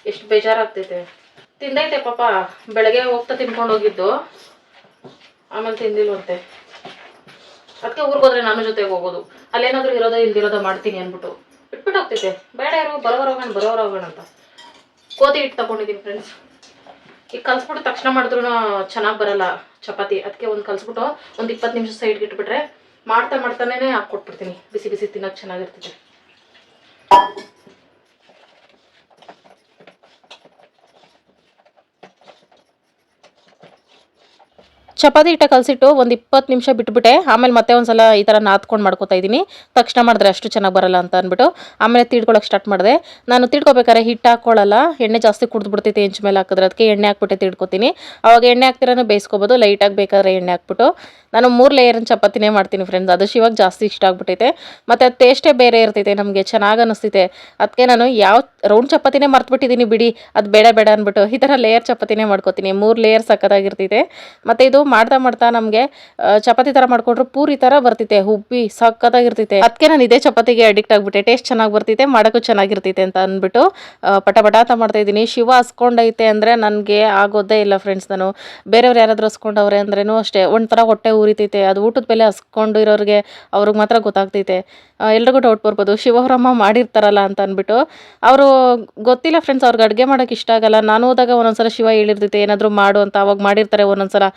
ಎಷ್ಟು ಬೇಜಾರಾಗ್ತೈತೆ. ತಿಂದೈತೆ ಪಾಪ, ಬೆಳಗ್ಗೆ ಹೋಗ್ತಾ ತಿನ್ಕೊಂಡು ಹೋಗಿದ್ದು. ಆಮೇಲೆ ತಿಂದಿಲ್ವಂತೆ ಅದಕ್ಕೆ ಊರಿಗೆ ಹೋದ್ರೆ ನಾನು ಜೊತೆಗೆ ಹೋಗೋದು. ಅಲ್ಲೇನಾದ್ರೂ ಇರೋದೋ ಇಲ್ದಿರೋದೋ ಮಾಡ್ತೀನಿ ಅಂದ್ಬಿಟ್ಟು. ಬಿಟ್ಬಿಟ್ಟು ಹೋಗ್ತೈತೆ ಬೇಡ ಇರೋ, ಬರೋವರ ಹೋಗೋಣ ಬರೋವರ ಹೋಗೋಣ ಅಂತ. ಕೋತಿ ಹಿಟ್ಟು ತಗೊಂಡಿದ್ದೀನಿ ಫ್ರೆಂಡ್ಸ್ ಈಗ ಕಲ್ಸ್ಬಿಟ್ಟು ತಕ್ಷಣ ಮಾಡಿದ್ರು ಚೆನ್ನಾಗಿ ಬರಲ್ಲ ಚಪಾತಿ. ಅದಕ್ಕೆ ಒಂದು ಕಲ್ಸ್ಬಿಟ್ಟು ಒಂದು ಇಪ್ಪತ್ತು ನಿಮಿಷ ಸೈಡ್ಗೆ ಇಟ್ಬಿಟ್ರೆ ಮಾಡ್ತಾ ಮಾಡ್ತಾನೇ ಹಾಕ್ಕೊಟ್ಬಿಡ್ತೀನಿ ಬಿಸಿ ಬಿಸಿ ತಿನ್ನೋಕೆ ಚೆನ್ನಾಗಿರ್ತೈತೆ. ಚಪಾತಿ ಹಿಟ್ಟ ಕಲಸಿಟ್ಟು ಒಂದು ಇಪ್ಪತ್ತು ನಿಮಿಷ ಬಿಟ್ಬಿಟ್ಟೆ. ಆಮೇಲೆ ಮತ್ತೆ ಒಂದ್ಸಲ ಈ ಥರ ನಾದ್ಕೊಂಡು ಮಾಡ್ಕೊತಾ ಇದ್ದೀನಿ. ತಕ್ಷಣ ಮಾಡಿದ್ರೆ ಅಷ್ಟು ಚೆನ್ನಾಗಿ ಬರಲ್ಲ ಅಂತ ಅಂದ್ಬಿಟ್ಟು ಆಮೇಲೆ ತಿಡ್ಕೊಳಕ್ಕೆ ಸ್ಟಾರ್ಟ್ ಮಾಡಿದೆ. ನಾನು ತಿಡ್ಕೊಬೇಕಾದ್ರೆ ಹಿಟ್ಟು ಹಾಕ್ಕೊಳ್ಳಲ್ಲ ಎಣ್ಣೆ ಜಾಸ್ತಿ ಕುಡಿದ್ಬಿಡ್ತೈತೆ ಹೆಂಚು ಮೇಲೆ ಹಾಕಿದ್ರೆ. ಅದಕ್ಕೆ ಎಣ್ಣೆ ಹಾಕ್ಬಿಟ್ಟೆ ತಿಳ್ಕೊತೀನಿ ಅವಾಗ ಎಣ್ಣೆ ಹಾಕ್ತಿರೋ ಬೇಯಿಸ್ಕೋಬೋದು. ಲೈಟಾಗಿ ಬೇಕಾದ್ರೆ ಎಣ್ಣೆ ಹಾಕ್ಬಿಟ್ಟು. ನಾನು ಮೂರು ಲೇಯರ್ನ ಚಪಾತಿನೇ ಮಾಡ್ತೀನಿ ಫ್ರೆಂಡ್ಸ್ ಅದು ಶಿವಾಗ ಜಾಸ್ತಿ ಇಷ್ಟ ಆಗ್ಬಿಟ್ಟೈತೆ. ಮತ್ತು ಅದು ಟೇಸ್ಟೇ ಬೇರೆ ಇರ್ತೈತೆ ನಮಗೆ. ಚೆನ್ನಾಗಿ ಅನಿಸ್ತೈತೆ. ಅದಕ್ಕೆ ನಾನು ಯಾವ ರೌಂಡ್ ಚಪಾತಿನೇ ಮರ್ತುಬಿಟ್ಟಿದ್ದೀನಿ ಬಿಡಿ. ಅದು ಬೇಡ ಬೇಡ ಅಂದ್ಬಿಟ್ಟು ಈ ಥರ ಲೇಯರ್ ಚಪಾತಿನೇ ಮಾಡ್ಕೊತೀನಿ. ಮೂರು ಲೇಯರ್ ಸಕ್ಕತ್ತಾಗಿರ್ತೈತೆ ಮತ್ತು ಇದು ಮಾಡ್ತಾ ಮಾಡ್ತಾ ನಮಗೆ ಚಪಾತಿ ಥರ ಮಾಡ್ಕೊಂಡ್ರೆ ಪೂರಿ ಥರ ಬರ್ತಿತ್ತೆ ಹುಬ್ಬಿ ಸಕ್ಕತ್ತಾಗಿರ್ತೈತೆ ಅದಕ್ಕೆ ನಾನು ಇದೇ ಚಪಾತಿಗೆ ಅಡಿಕ್ಟ್ ಆಗಿಬಿಟ್ಟೆ ಟೇಸ್ಟ್ ಚೆನ್ನಾಗಿ ಬರ್ತೈತೆ ಮಾಡೋಕ್ಕೂ ಚೆನ್ನಾಗಿರ್ತೈತೆ ಅಂತ ಅಂದ್ಬಿಟ್ಟು ಪಟ ಮಾಡ್ತಾ ಇದ್ದೀನಿ. ಶಿವ ಹಸ್ಕೊಂಡೈತೆ ಅಂದರೆ ನನಗೆ ಆಗೋದೇ ಇಲ್ಲ ಫ್ರೆಂಡ್ಸ್ ನಾನು. ಬೇರೆಯವ್ರು ಯಾರಾದರೂ ಹಸ್ಕೊಂಡವ್ರೆ ಅಂದ್ರೇನು ಅಷ್ಟೇ, ಒಂಥರ ಹೊಟ್ಟೆ ಉರಿತೈತೆ ಅದು ಊಟದ ಮೇಲೆ ಹಸ್ಕೊಂಡು ಇರೋರಿಗೆ ಅವ್ರಿಗೆ ಮಾತ್ರ ಗೊತ್ತಾಗ್ತೈತೆ. ಎಲ್ರಿಗೂ ಡೌಟ್ ಬರ್ಬೋದು ಶಿವರಮ್ಮ ಮಾಡಿರ್ತಾರಲ್ಲ ಅಂತ ಅಂದ್ಬಿಟ್ಟು. ಅವರು ಗೊತ್ತಿಲ್ಲ ಫ್ರೆಂಡ್ಸ್ ಅವ್ರಿಗೆ ಅಡುಗೆ ಮಾಡೋಕೆ ಇಷ್ಟ ಆಗಲ್ಲ. ನಾನು ಹೋದಾಗ ಒಂದೊಂದ್ಸಲ ಶಿವ ಹೇಳಿರ್ತೈತೆ ಏನಾದರೂ ಮಾಡು ಅಂತ, ಅವಾಗ ಮಾಡಿರ್ತಾರೆ ಒಂದೊಂದ್ಸಲ.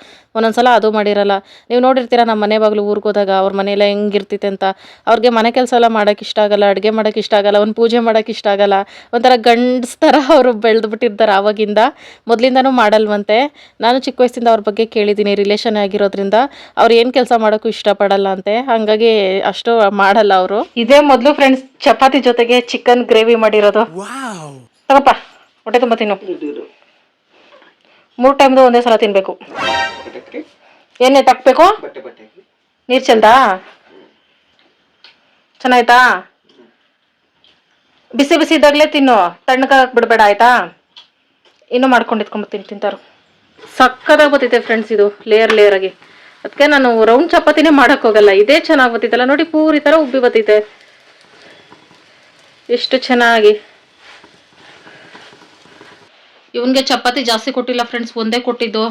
ಒಂದೊಂದ್ಸಲ ಅದು ಮಾಡಿರಲ್ಲ. ನೀವು ನೋಡಿರ್ತೀರ ನಮ್ಮ ಮನೆ ಬಾಗಿಲು ಊರಿಗೆ ಹೋದಾಗ ಅವ್ರ ಮನೆಯೆಲ್ಲ ಹೆಂಗಿರ್ತೈತೆ ಅಂತ. ಅವ್ರಿಗೆ ಮನೆ ಕೆಲಸ ಎಲ್ಲ ಮಾಡೋಕೆ ಇಷ್ಟ ಆಗಲ್ಲ ಅಡುಗೆ ಮಾಡೋಕೆ ಇಷ್ಟ ಆಗಲ್ಲ ಒಂದು ಪೂಜೆ ಮಾಡೋಕೆ ಇಷ್ಟ ಆಗಲ್ಲ. ಒಂಥರ ಗಂಡ್ಸ್ ಥರ ಅವರು ಬೆಳೆದ್ಬಿಟ್ಟಿರ್ತಾರೆ ಆವಾಗಿಂದ. ಮೊದಲಿಂದನೂ ಮಾಡಲ್ವಂತೆ. ನಾನು ಚಿಕ್ಕ ವಯಸ್ಸಿಂದ ಅವ್ರ ಬಗ್ಗೆ ಕೇಳಿದ್ದೀನಿ ರಿಲೇಷನ್ ಆಗಿರೋದ್ರಿಂದ. ಅವ್ರು ಏನು ಕೆಲಸ ಮಾಡೋಕ್ಕೂ ಇಷ್ಟಪಡಲ್ಲ ಅಂತೆ. ಹಾಗಾಗಿ ಅಷ್ಟು ಮಾಡಲ್ಲ ಅವರು. ಇದೇ ಮೊದಲು ಫ್ರೆಂಡ್ಸ್ ಚಪಾತಿ ಜೊತೆಗೆ ಚಿಕನ್ ಗ್ರೇವಿ ಮಾಡಿರೋದು. ತಗೋಪ್ಪ ಹೊಟ್ಟೆ ತುಂಬ ತಿನ್ನು. ಮೂರು ಟೈಮ್ದು ಒಂದೇ ಸಲ ತಿನ್ನಬೇಕು ಏನೇ ತಕ್ಕಬೇಕು ನೀರು ಚೆಲ್ದಾ ಚೆನ್ನಾಯ್ತಾ? ಬಿಸಿ ಬಿಸಿ ಇದ್ದಾಗಲೇ ತಿನ್ನು. ತಣ್ಣಗಾಗಕ್ಕೆ ಬಿಡಬೇಡ ಆಯ್ತಾ? ಇನ್ನು ಮಾಡ್ಕೊಂಡು ಇಟ್ಕೊಂಬತ್ತೀನಿ ತಿಂತಾರು ಸಕ್ಕದಾಗಿ ಬರ್ತೈತೆ ಫ್ರೆಂಡ್ಸ್ ಇದು ಲೇಯರ್ ಲೇಯರ್ ಆಗಿ. ಅದಕ್ಕೆ ನಾನು ರೌಂಡ್ ಚಪಾತಿನೇ ಮಾಡಕ್ ಹೋಗಲ್ಲ. ಇದೇ ಚೆನ್ನಾಗಿ ಬರ್ತೈತಲ್ಲ ನೋಡಿ ಪೂರಿ ಥರ ಉಬ್ಬಿ ಬರ್ತೈತೆ ಎಷ್ಟು ಚೆನ್ನಾಗಿ. ಇವನ್ಗೆ ಚಪಾತಿ ಜಾಸ್ತಿ ಕೊಟ್ಟಿಲ್ಲ ಫ್ರೆಂಡ್ಸ್ ಒಂದೇ ಕೊಟ್ಟಿದ್ದು.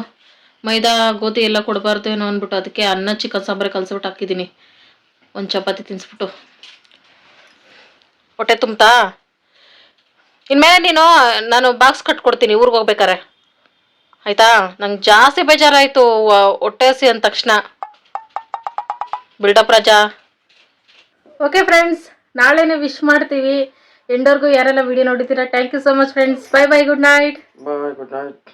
ಮೈದಾ ಗೋಧಿ ಎಲ್ಲ ಕೊಡಬಾರ್ದು ಏನೋ ಅಂದ್ಬಿಟ್ಟು ಅದಕ್ಕೆ ಅನ್ನ ಚಿಕನ್ ಸಾಂಬಾರು ಕಲ್ಸ್ಬಿಟ್ಟು ಹಾಕಿದ್ದೀನಿ. ಒಂದು ಚಪಾತಿ ತಿನ್ಸ್ಬಿಟ್ಟು. ಹೊಟ್ಟೆ ತುಂಬ್ತಾ? ಇನ್ಮೇಲೆ ನೀನು ನಾನು ಬಾಕ್ಸ್ ಕಟ್ಕೊಡ್ತೀನಿ ಊರಿಗೆ ಹೋಗ್ಬೇಕಾರೆ ಆಯ್ತಾ? ನಂಗೆ ಜಾಸ್ತಿ ಬೇಜಾರಾಯಿತು ಹೊಟ್ಟೆ ಹಸಿ ಅಂದ ತಕ್ಷಣ. ಬಿಲ್ಡಪ್ ರಾಜಾ. ಓಕೆ ಫ್ರೆಂಡ್ಸ್ ನಾಳೆನೇ ವಿಶ್ ಮಾಡ್ತೀವಿ. ಎಂಡೋರ್ಗೂ ಯಾರೆಲ್ಲ ವಿಡಿಯೋ ನೋಡಿದ್ದೀರಾ thank you so much friends bye bye good night bye good night